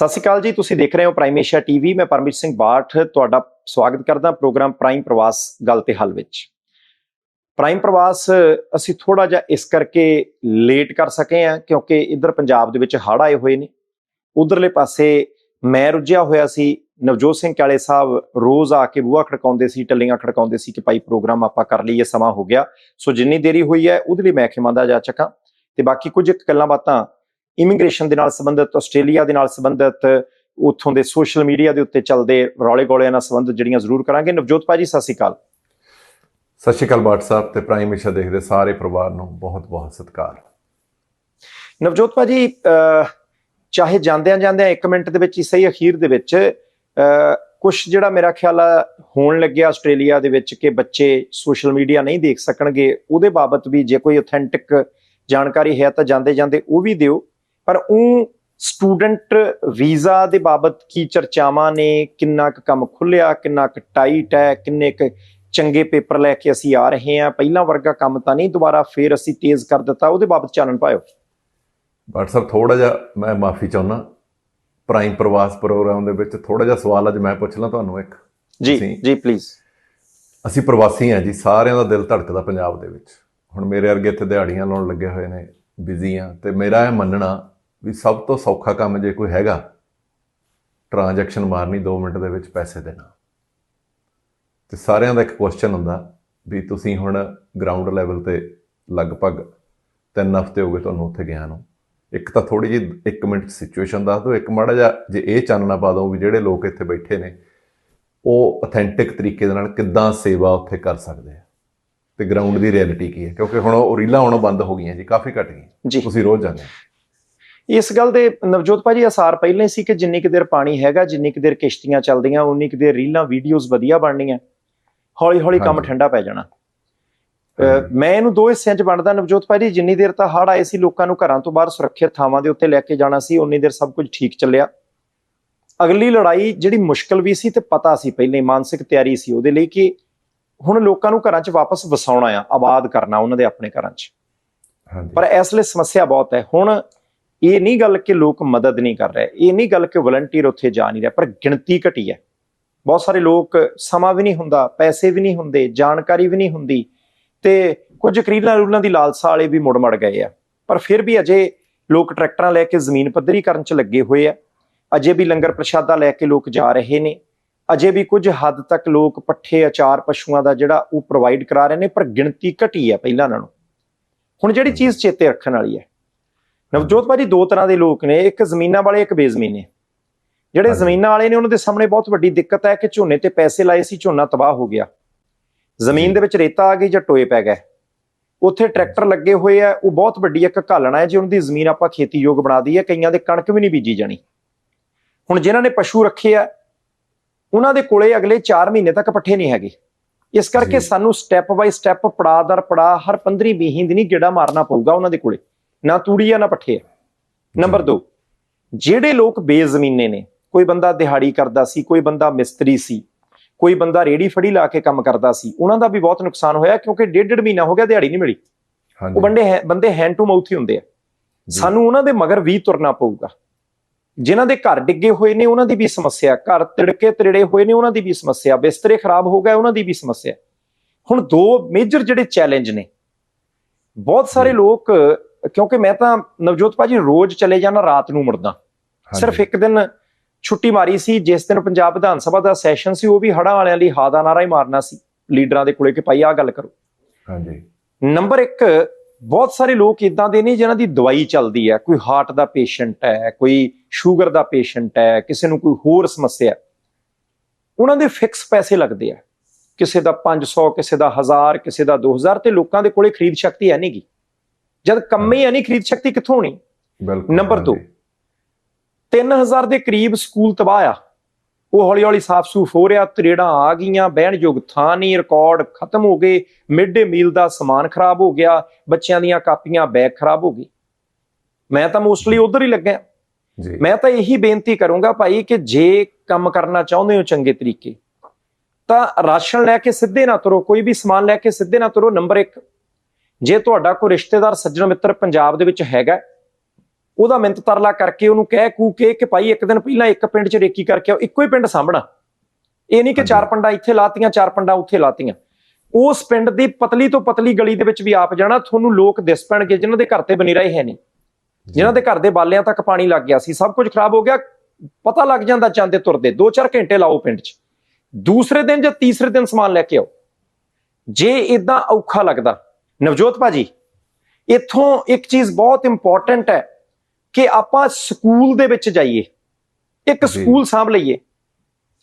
ਸਤਿ ਸ਼੍ਰੀ ਅਕਾਲ ਜੀ, ਤੁਸੀਂ ਦੇਖ ਰਹੇ ਹੋ ਪ੍ਰਾਈਮ ਏਸ਼ੀਆ ਟੀਵੀ ਮੈਂ ਪਰਮਜੀਤ ਸਿੰਘ ਬਾਠ, ਤੁਹਾਡਾ ਸਵਾਗਤ ਕਰਦਾ ਪ੍ਰੋਗਰਾਮ ਪ੍ਰਾਈਮ ਪ੍ਰਵਾਸ ਗੱਲ ਤੇ ਹੱਲ ਵਿੱਚ। ਪ੍ਰਾਈਮ ਪ੍ਰਵਾਸ ਅਸੀਂ ਥੋੜਾ ਜਿਹਾ ਇਸ ਕਰਕੇ ਲੇਟ ਕਰ ਸਕੇ ਆ ਕਿਉਂਕਿ ਇੱਧਰ ਪੰਜਾਬ ਦੇ ਵਿੱਚ ਹੜ੍ਹ ਆਏ ਹੋਏ ਨੇ। ਉਧਰਲੇ ਪਾਸੇ ਮੈਂ ਰੁੱਝਿਆ ਹੋਇਆ ਸੀ, ਨਵਜੋਤ ਸਿੰਘ ਕਾਲੇ ਸਾਹਿਬ ਰੋਜ਼ ਆ ਕੇ ਬੂਹਾ ਖੜਕਾਉਂਦੇ ਸੀ, ਟੱਲੀਆਂ ਖੜਕਾਉਂਦੇ ਸੀ ਕਿ ਭਾਈ ਪ੍ਰੋਗਰਾਮ ਆਪਾਂ ਕਰ ਲਈਏ, ਸਮਾਂ ਹੋ ਗਿਆ। ਸੋ ਜਿੰਨੀ ਦੇਰੀ ਹੋਈ ਹੈ, ਉਹਦੇ ਲਈ ਮੈਂ ਖਿਮਾਂਦਾ ਜਾ ਚੱਕਾਂ। ਤੇ ਬਾਕੀ ਕੁਝ ਇੱਕ ਗੱਲਾਂ ਬਾਤਾਂ ਇਮੀਗ੍ਰੇਸ਼ਨ ਦੇ ਨਾਲ ਸੰਬੰਧਿਤ ਆਸਟ੍ਰੇਲੀਆ ਦੇ ਨਾਲ ਸੰਬੰਧਿਤ ਉੱਥੋਂ ਦੇ ਸੋਸ਼ਲ ਮੀਡੀਆ ਦੇ ਉੱਤੇ ਚੱਲਦੇ ਰੌਲੇ ਗੋਲਿਆਂ ਨਾਲ ਸੰਬੰਧਿਤ ਜਿਹੜੀਆਂ ਜ਼ਰੂਰ ਕਰਾਂਗੇ। ਨਵਜੋਤ ਭਾਜੀ ਸਤਿ ਸ਼੍ਰੀ ਅਕਾਲ। ਸਤਿ ਸ਼੍ਰੀ ਅਕਾਲ ਬਾਟ ਸਾਹਿਬ ਤੇ ਪ੍ਰਾਈਮ ਏਸ਼ੀਆ ਦੇਖਦੇ ਸਾਰੇ ਪਰਿਵਾਰ ਨੂੰ ਬਹੁਤ ਬਹੁਤ ਸਤਿਕਾਰ। ਨਵਜੋਤ ਭਾਜੀ ਚਾਹੇ ਜਾਂਦਿਆਂ ਜਾਂਦਿਆਂ 1 ਮਿੰਟ ਦੇ ਵਿੱਚ ਹੀ ਸਹੀ ਅਖੀਰ ਦੇ ਵਿੱਚ ਕੁਝ ਜਿਹੜਾ ਮੇਰਾ ਖਿਆਲ ਆ ਹੋਣ ਲੱਗਿਆ ਆਸਟ੍ਰੇਲੀਆ ਦੇ ਵਿੱਚ ਕਿ ਬੱਚੇ ਸੋਸ਼ਲ ਮੀਡੀਆ ਨਹੀਂ ਦੇਖ ਸਕਣਗੇ ਉਹਦੇ ਬਾਬਤ ਵੀ ਜੇ ਕੋਈ ਆਥੈਂਟਿਕ ਜਾਣਕਾਰੀ ਹੈ ਤਾਂ ਜਾਂਦੇ ਜਾਂਦੇ ਉਹ ਵੀ ਦਿਓ। ਪਰ ਉਹ ਸਟੂਡੈਂਟ ਵੀਜ਼ਾ ਦੇ ਬਾਬਤ ਕੀ ਚਰਚਾਵਾਂ ਨੇ? ਕਿੰਨਾ ਕੁ ਕੰਮ ਖੁੱਲਿਆ ਕਿੰਨਾ ਕੁ ਟਾਈਟ ਹੈ? ਕਿੰਨੇ ਕੁ ਚੰਗੇ ਪੇਪਰ ਲੈ ਕੇ ਅਸੀਂ ਆ ਰਹੇ ਹਾਂ? ਪਹਿਲਾਂ ਵਰਗਾ ਕੰਮ ਤਾਂ ਨਹੀਂ ਦੁਬਾਰਾ ਫੇਰ ਅਸੀਂ ਤੇਜ਼ ਕਰ ਦਿੱਤਾ। ਉਹਦੇ ਬਾਬਤ ਚਾਨਣ ਪਾਇਓ। ਸਾਹਿਬ ਥੋੜਾ ਜਿਹਾ ਮੈਂ ਮਾਫੀ ਚਾਹੁੰਦਾ। ਪ੍ਰਾਈਮ ਪ੍ਰਵਾਸ ਪ੍ਰੋਗਰਾਮ ਦੇ ਵਿੱਚ ਥੋੜਾ ਜਿਹਾ ਸਵਾਲ ਅੱਜ ਮੈਂ ਪੁੱਛ ਲਾਂ ਤੁਹਾਨੂੰ ਇੱਕ। ਜੀ ਜੀ ਪਲੀਜ਼ ਅਸੀਂ ਪ੍ਰਵਾਸੀ ਹਾਂ ਜੀ ਸਾਰਿਆਂ ਦਾ ਦਿਲ ਧੜਕਦਾ ਪੰਜਾਬ ਦੇ ਵਿੱਚ। ਹੁਣ ਮੇਰੇ ਵਰਗੇ ਇੱਥੇ ਦਿਹਾੜੀਆਂ ਲਾਉਣ ਲੱਗੇ ਹੋਏ ਨੇ। ਬਿਜ਼ੀ ਆ ਤੇ ਮੇਰਾ ਇਹ ਮੰਨਣਾ ਵੀ ਸਭ ਤੋਂ ਸੌਖਾ ਕੰਮ ਜੇ ਕੋਈ ਹੈਗਾ ਟ੍ਰਾਂਜੈਕਸ਼ਨ ਮਾਰਨੀ 2 ਮਿੰਟ ਦੇ ਵਿੱਚ ਪੈਸੇ ਦੇਣਾ। ਤੇ ਸਾਰਿਆਂ ਦਾ ਇੱਕ ਕੁਐਸਚਨ ਹੁੰਦਾ ਵੀ ਤੁਸੀਂ ਹੁਣ ਗਰਾਊਂਡ ਲੈਵਲ ਤੇ ਲਗਭਗ 3 ਹਫ਼ਤੇ ਹੋ ਗਏ ਤੁਹਾਨੂੰ ਉੱਥੇ ਗਿਆ ਨੂੰ। ਇੱਕ ਤਾਂ ਥੋੜੀ ਜਿਹੀ 1 ਮਿੰਟ ਸਿਚੁਏਸ਼ਨ ਦੱਸ ਦਿਓ, ਇੱਕ ਮਾੜਾ ਜਿਹਾ ਜੇ ਇਹ ਚਾਨਣਾ ਪਾ ਦਿਓ ਵੀ ਜਿਹੜੇ ਲੋਕ ਇੱਥੇ ਬੈਠੇ ਨੇ, ਉਹ ਅਥੈਂਟਿਕ ਤਰੀਕੇ ਦੇ ਨਾਲ ਕਿੱਦਾਂ ਸੇਵਾ ਉੱਥੇ ਕਰ ਸਕਦੇ ਆ। ਤੇ ਗਰਾਊਂਡ ਦੀ ਰਿਐਲਿਟੀ ਕੀ ਹੈ? ਕਿਉਂਕਿ ਹੁਣ ਉਹ ਰੀਲਾਂ ਆਉਣੋਂ ਬੰਦ ਹੋ ਗਈਆਂ ਜੀ ਕਾਫੀ ਘਟ ਗਈਆਂ। ਤੁਸੀਂ ਰੋਜ਼ ਜਾਂਦੇ ਇਸ ਗੱਲ ਦੇ ਨਵਜੋਤ ਭਾਜੀ ਅਸਾਰ ਪਹਿਲਾਂ ਹੀ ਸੀ ਕਿ ਜਿੰਨੀ ਕੁ ਦੇਰ ਪਾਣੀ ਹੈਗਾ ਜਿੰਨੀ ਕੁ ਦੇਰ ਕਿਸ਼ਤੀਆਂ ਚੱਲਦੀਆਂ ਉਨੀ ਕੁ ਦੇਰ ਰੀਲਾਂ ਵੀਡੀਓਜ਼ ਵਧੀਆ ਬਣਨੀਆਂ। ਹੌਲੀ ਹੌਲੀ ਕੰਮ। ਠੰਡਾ ਪੈ ਜਾਣਾ। ਮੈਂ ਇਹਨੂੰ ਦੋ ਹਿੱਸਿਆਂ 'ਚ ਵੰਡਦਾ ਨਵਜੋਤ ਭਾਜੀ ਜਿੰਨੀ ਦੇਰ ਤਾਂ ਹੜ੍ਹ ਆਏ ਸੀ ਲੋਕਾਂ ਨੂੰ ਘਰਾਂ ਤੋਂ ਬਾਹਰ ਸੁਰੱਖਿਅਤ ਥਾਵਾਂ ਦੇ ਉੱਤੇ ਲੈ ਕੇ ਜਾਣਾ ਸੀ ਉਨੀ ਦੇਰ ਸਭ ਕੁਝ ਠੀਕ ਚੱਲਿਆ। ਅਗਲੀ ਲੜਾਈ ਜਿਹੜੀ ਮੁਸ਼ਕਲ ਵੀ ਸੀ ਤੇ ਪਤਾ ਸੀ ਪਹਿਲਾਂ ਮਾਨਸਿਕ ਤਿਆਰੀ ਸੀ ਉਹਦੇ ਲਈ ਕਿ ਹੁਣ ਲੋਕਾਂ ਨੂੰ ਘਰਾਂ 'ਚ ਵਾਪਸ ਵਸਾਉਣਾ ਆ ਆਬਾਦ ਕਰਨਾ ਉਹਨਾਂ ਦੇ ਆਪਣੇ ਘਰਾਂ 'ਚ। ਹਾਂਜੀ। ਪਰ ਇਸ ਲਈ ਸਮੱਸਿਆ ਬਹੁਤ ਹੈ। ਹੁਣ ਇਹ ਨਹੀਂ ਗੱਲ ਕਿ ਲੋਕ ਮਦਦ ਨਹੀਂ ਕਰ ਰਹੇ ਇਹ ਨਹੀਂ ਗੱਲ ਕਿ ਵਲੰਟੀਅਰ ਉੱਥੇ ਜਾ ਨਹੀਂ ਰਿਹਾ ਪਰ ਗਿਣਤੀ ਘਟੀ ਹੈ। ਬਹੁਤ ਸਾਰੇ ਲੋਕ ਸਮਾਂ ਵੀ ਨਹੀਂ ਹੁੰਦਾ ਪੈਸੇ ਵੀ ਨਹੀਂ ਹੁੰਦੇ ਜਾਣਕਾਰੀ ਵੀ ਨਹੀਂ ਹੁੰਦੀ ਤੇ ਕੁਝ ਕਰੀਲਾਂ ਰੂਲਾਂ ਦੀ ਲਾਲਸਾ ਵਾਲੇ ਵੀ ਮੁੜ ਮੜ ਗਏ ਆ। ਪਰ ਫਿਰ ਵੀ ਅਜੇ ਲੋਕ ਟਰੈਕਟਰਾਂ ਲੈ ਕੇ ਜ਼ਮੀਨ ਪੱਧਰੀ ਕਰਨ 'ਚ ਲੱਗੇ ਹੋਏ ਆ। ਅਜੇ ਵੀ ਲੰਗਰ ਪ੍ਰਸ਼ਾਦਾ ਲੈ ਕੇ ਲੋਕ ਜਾ ਰਹੇ ਨੇ। ਅਜੇ ਵੀ ਕੁਝ ਹੱਦ ਤੱਕ ਲੋਕ ਪੱਠੇ ਅਚਾਰ ਪਸ਼ੂਆਂ ਦਾ ਜਿਹੜਾ ਉਹ ਪ੍ਰੋਵਾਈਡ ਕਰਾ ਰਹੇ ਨੇ ਪਰ ਗਿਣਤੀ ਘਟੀ ਹੈ ਪਹਿਲਾਂ ਨਾਲੋਂ। ਹੁਣ ਜਿਹੜੀ ਚੀਜ਼ ਚੇਤੇ ਰੱਖਣ ਵਾਲੀ ਹੈ। ਨਵਜੋਤ ਭਾਜੀ ਦੋ ਤਰ੍ਹਾਂ ਦੇ ਲੋਕ ਨੇ ਇੱਕ ਜ਼ਮੀਨਾਂ ਵਾਲੇ ਇੱਕ ਬੇਜ਼ਮੀਨੇ। ਜਿਹੜੇ। ਜ਼ਮੀਨਾਂ ਵਾਲੇ ਨੇ ਉਹਨਾਂ ਦੇ ਸਾਹਮਣੇ ਬਹੁਤ ਵੱਡੀ ਦਿੱਕਤ ਹੈ ਕਿ ਝੋਨੇ ਤੇ ਪੈਸੇ ਲਾਏ ਸੀ ਝੋਨਾ ਤਬਾਹ ਹੋ ਗਿਆ। ਜ਼ਮੀਨ। ਦੇ ਵਿੱਚ ਰੇਤਾ ਆ ਗਈ ਜਾਂ ਟੋਏ ਪੈ ਗਏ। ਉੱਥੇ ਟਰੈਕਟਰ ਲੱਗੇ ਹੋਏ ਆ ਉਹ ਬਹੁਤ ਵੱਡੀ ਇੱਕ ਘਾਲਣਾ ਹੈ ਜੇ ਉਹਨਾਂ ਦੀ ਜ਼ਮੀਨ ਆਪਾਂ ਖੇਤੀਯੋਗ ਬਣਾ ਦਈਏ ਕਈਆਂ ਦੇ ਕਣਕ ਵੀ ਨਹੀਂ ਬੀਜੀ ਜਾਣੀ। ਹੁਣ ਜਿਨ੍ਹਾਂ ਨੇ ਪਸ਼ੂ ਰੱਖੇ ਆ ਉਹਨਾਂ ਦੇ ਕੋਲੇ ਅਗਲੇ 4 ਮਹੀਨੇ ਤੱਕ ਪੱਠੇ ਨਹੀਂ ਹੈਗੇ। ਇਸ ਕਰਕੇ। ਸਾਨੂੰ ਸਟੈਪ ਬਾਈ ਸਟੈਪ ਪੜਾ ਦਰ ਪੜਾ ਹਰ 15 20 ਦਿਨੀ ਗੇੜਾ ਮਾਰਨਾ ਪਊਗਾ ਉਹਨਾਂ ਦੇ ਕੋਲੇ। ਨਾ ਤੂੜੀ ਆ ਨਾ ਪੱਠੇ। ਆ ਨੰਬਰ 2 ਜਿਹੜੇ ਲੋਕ ਬੇਜ਼ਮੀਨੇ ਨੇ ਕੋਈ ਬੰਦਾ ਦਿਹਾੜੀ ਕਰਦਾ ਸੀ ਕੋਈ ਬੰਦਾ ਮਿਸਤਰੀ ਸੀ ਕੋਈ ਬੰਦਾ ਰੇੜੀ ਫੜੀ ਲਾ ਕੇ ਕੰਮ ਕਰਦਾ ਸੀ ਉਹਨਾਂ ਦਾ ਵੀ ਬਹੁਤ ਨੁਕਸਾਨ ਹੋਇਆ ਕਿਉਂਕਿ ਡੇਢ ਡੇਢ ਮਹੀਨਾ ਹੋ ਗਿਆ ਦਿਹਾੜੀ ਨਹੀਂ ਮਿਲੀ। ਉਹ ਬੰਦੇ ਬੰਦੇ ਹੈਂਡ ਟੂ ਮਾਊਥ ਹੀ ਹੁੰਦੇ ਆ। ਸਾਨੂੰ ਉਹਨਾਂ ਦੇ ਮਗਰ ਵੀ ਤੁਰਨਾ ਪਊਗਾ। ਜਿਨ੍ਹਾਂ ਦੇ ਘਰ ਡਿੱਗੇ ਹੋਏ ਨੇ ਉਹਨਾਂ ਦੀ ਵੀ ਸਮੱਸਿਆ ਘਰ ਤਿੜਕੇ ਤਿਰੜੇ ਹੋਏ ਨੇ ਉਹਨਾਂ ਦੀ ਵੀ ਸਮੱਸਿਆ ਬਿਸਤਰੇ ਖਰਾਬ ਹੋ ਗਏ ਉਹਨਾਂ ਦੀ ਵੀ ਸਮੱਸਿਆ ਹੁਣ ਦੋ ਮੇਜਰ ਜਿਹੜੇ ਚੈਲੰਜ ਨੇ ਬਹੁਤ ਸਾਰੇ। ਲੋਕ ਕਿਉਂਕਿ ਮੈਂ ਤਾਂ ਨਵਜੋਤ ਭਾਜੀ ਰੋਜ਼ ਚਲੇ ਜਾਣਾ ਰਾਤ ਨੂੰ ਮੁੜਦਾ। ਸਿਰਫ ਇੱਕ ਦਿਨ ਛੁੱਟੀ ਮਾਰੀ ਸੀ ਜਿਸ ਦਿਨ ਪੰਜਾਬ ਵਿਧਾਨ ਸਭਾ ਦਾ ਸੈਸ਼ਨ ਸੀ ਉਹ ਵੀ ਹੜ੍ਹਾਂ ਵਾਲਿਆਂ ਲਈ ਹਾ ਦਾ ਨਾਰਾ ਹੀ ਮਾਰਨਾ ਸੀ ਲੀਡਰਾਂ ਦੇ ਕੋਲੇ ਕਿ ਭਾਈ ਆਹ ਗੱਲ ਕਰੋ ਹਾਂਜੀ ਨੰਬਰ 1 ਬਹੁਤ ਸਾਰੇ ਲੋਕ ਇਦਾਂ ਦੇ ਨੇ ਜਿਨ੍ਹਾਂ ਦੀ ਦਵਾਈ ਚੱਲਦੀ ਹੈ ਕੋਈ ਹਾਰਟ ਦਾ ਪੇਸ਼ੈਂਟ ਹੈ ਕੋਈ ਸ਼ੂਗਰ ਦਾ ਪੇਸ਼ੈਂਟ ਹੈ ਕਿਸੇ ਨੂੰ ਕੋਈ ਹੋਰ ਸਮੱਸਿਆ ਹੈ। ਉਹਨਾਂ ਦੇ ਫਿਕਸ ਪੈਸੇ ਲੱਗਦੇ ਆ ਕਿਸੇ ਦਾ 500 ਕਿਸੇ ਦਾ 1000 ਕਿਸੇ ਦਾ 2000 ਤੇ ਲੋਕਾਂ ਦੇ ਕੋਲੇ ਖਰੀਦ ਸ਼ਕਤੀ ਹੈ ਨਹੀਂਗੀ ਜਦ ਕੰਮੇ ਹੈ ਨਹੀਂ ਖਰੀਦ ਸ਼ਕਤੀ ਕਿੱਥੋਂ ਹੋਣੀ ਬਿਲਕੁਲ ਨੰਬਰ ਦੋ। ਹਾਂਜੀ। 3000 ਦੇ ਕਰੀਬ ਸਕੂਲ ਤਬਾਹ ਆ ਉਹ ਹੌਲੀ ਹੌਲੀ ਸਾਫ਼ ਸੂਫ ਹੋ ਰਿਹਾ ਤਰੇੜਾਂ ਆ ਗਈਆਂ ਬਹਿਣ ਯੋਗ ਥਾਂ ਨਹੀਂ ਰਿਕਾਰਡ ਖਤਮ ਹੋ ਗਏ ਮਿਡ ਡੇ ਮੀਲ ਦਾ ਸਮਾਨ ਖਰਾਬ ਹੋ ਗਿਆ ਬੱਚਿਆਂ ਦੀਆਂ ਕਾਪੀਆਂ ਬੈਗ ਖਰਾਬ ਹੋ ਗਏ ਮੈਂ ਤਾਂ ਮੋਸਟਲੀ ਉਧਰ ਹੀ ਲੱਗਿਆ। ਜੀ। ਮੈਂ ਤਾਂ ਇਹੀ ਬੇਨਤੀ ਕਰੂੰਗਾ ਭਾਈ ਕਿ ਜੇ ਕੰਮ ਕਰਨਾ ਚਾਹੁੰਦੇ ਹੋ ਚੰਗੇ ਤਰੀਕੇ ਤਾਂ ਰਾਸ਼ਨ ਲੈ ਕੇ ਸਿੱਧੇ ਨਾ ਤੁਰੋ ਕੋਈ ਵੀ ਸਮਾਨ ਲੈ ਕੇ ਸਿੱਧੇ ਨਾ ਤੁਰੋ ਨੰਬਰ 1 ਜੇ ਤੁਹਾਡਾ ਕੋਈ ਰਿਸ਼ਤੇਦਾਰ ਸੱਜਣ ਮਿੱਤਰ ਪੰਜਾਬ ਦੇ ਵਿੱਚ ਹੈਗਾ ਉਹਦਾ ਮਿੰਤ ਤਰਲਾ ਕਰਕੇ ਉਹਨੂੰ ਕਹਿ ਕੂ ਕੇ ਕਿ ਭਾਈ ਇੱਕ ਦਿਨ ਪਹਿਲਾਂ ਇੱਕ ਪਿੰਡ 'ਚ ਰੇਕੀ ਕਰਕੇ ਆਓ ਇੱਕੋ ਹੀ ਪਿੰਡ ਸਾਂਭਣਾ। ਇਹ ਨਹੀਂ ਕਿ ਚਾਰ। ਪੰਡਾਂ ਇੱਥੇ ਲਾਤੀਆਂ ਚਾਰ ਪੰਡਾਂ ਉੱਥੇ ਲਾਤੀਆਂ। ਉਸ ਪਿੰਡ ਦੀ ਪਤਲੀ ਤੋਂ ਪਤਲੀ ਗਲੀ ਦੇ ਵਿੱਚ ਵੀ ਆਪ ਜਾਣਾ ਤੁਹਾਨੂੰ ਲੋਕ ਦਿਸ ਪੈਣਗੇ ਜਿਨ੍ਹਾਂ ਦੇ ਘਰ ਤੇ ਬਣੀ ਰਹੇ ਹੈ ਨਹੀਂ। ਜਿਨ੍ਹਾਂ ਦੇ ਘਰ ਦੇ ਬਾਲਿਆਂ ਤੱਕ ਪਾਣੀ ਲੱਗ ਗਿਆ ਸੀ ਸਭ ਕੁਝ ਖਰਾਬ ਹੋ ਗਿਆ ਪਤਾ ਲੱਗ ਜਾਂਦਾ ਜਾਂਦੇ ਤੁਰਦੇ 2-4 ਘੰਟੇ ਲਾਓ ਪਿੰਡ 'ਚ। ਦੂਸਰੇ ਦਿਨ ਜਾਂ ਤੀਸਰੇ ਦਿਨ ਸਮਾਨ ਲੈ ਕੇ ਆਓ। ਜੇ ਇਦਾਂ ਔਖਾ ਲੱਗਦਾ। ਨਵਜੋਤ ਭਾਜੀ ਇੱਥੋਂ ਇੱਕ ਚੀਜ਼ ਬਹੁਤ ਇੰਪੋਰਟੈਂਟ ਹੈ। ਕਿ ਆਪਾਂ ਸਕੂਲ ਦੇ ਵਿੱਚ ਜਾਈਏ ਇੱਕ। ਸਕੂਲ ਸਾਂਭ ਲਈਏ।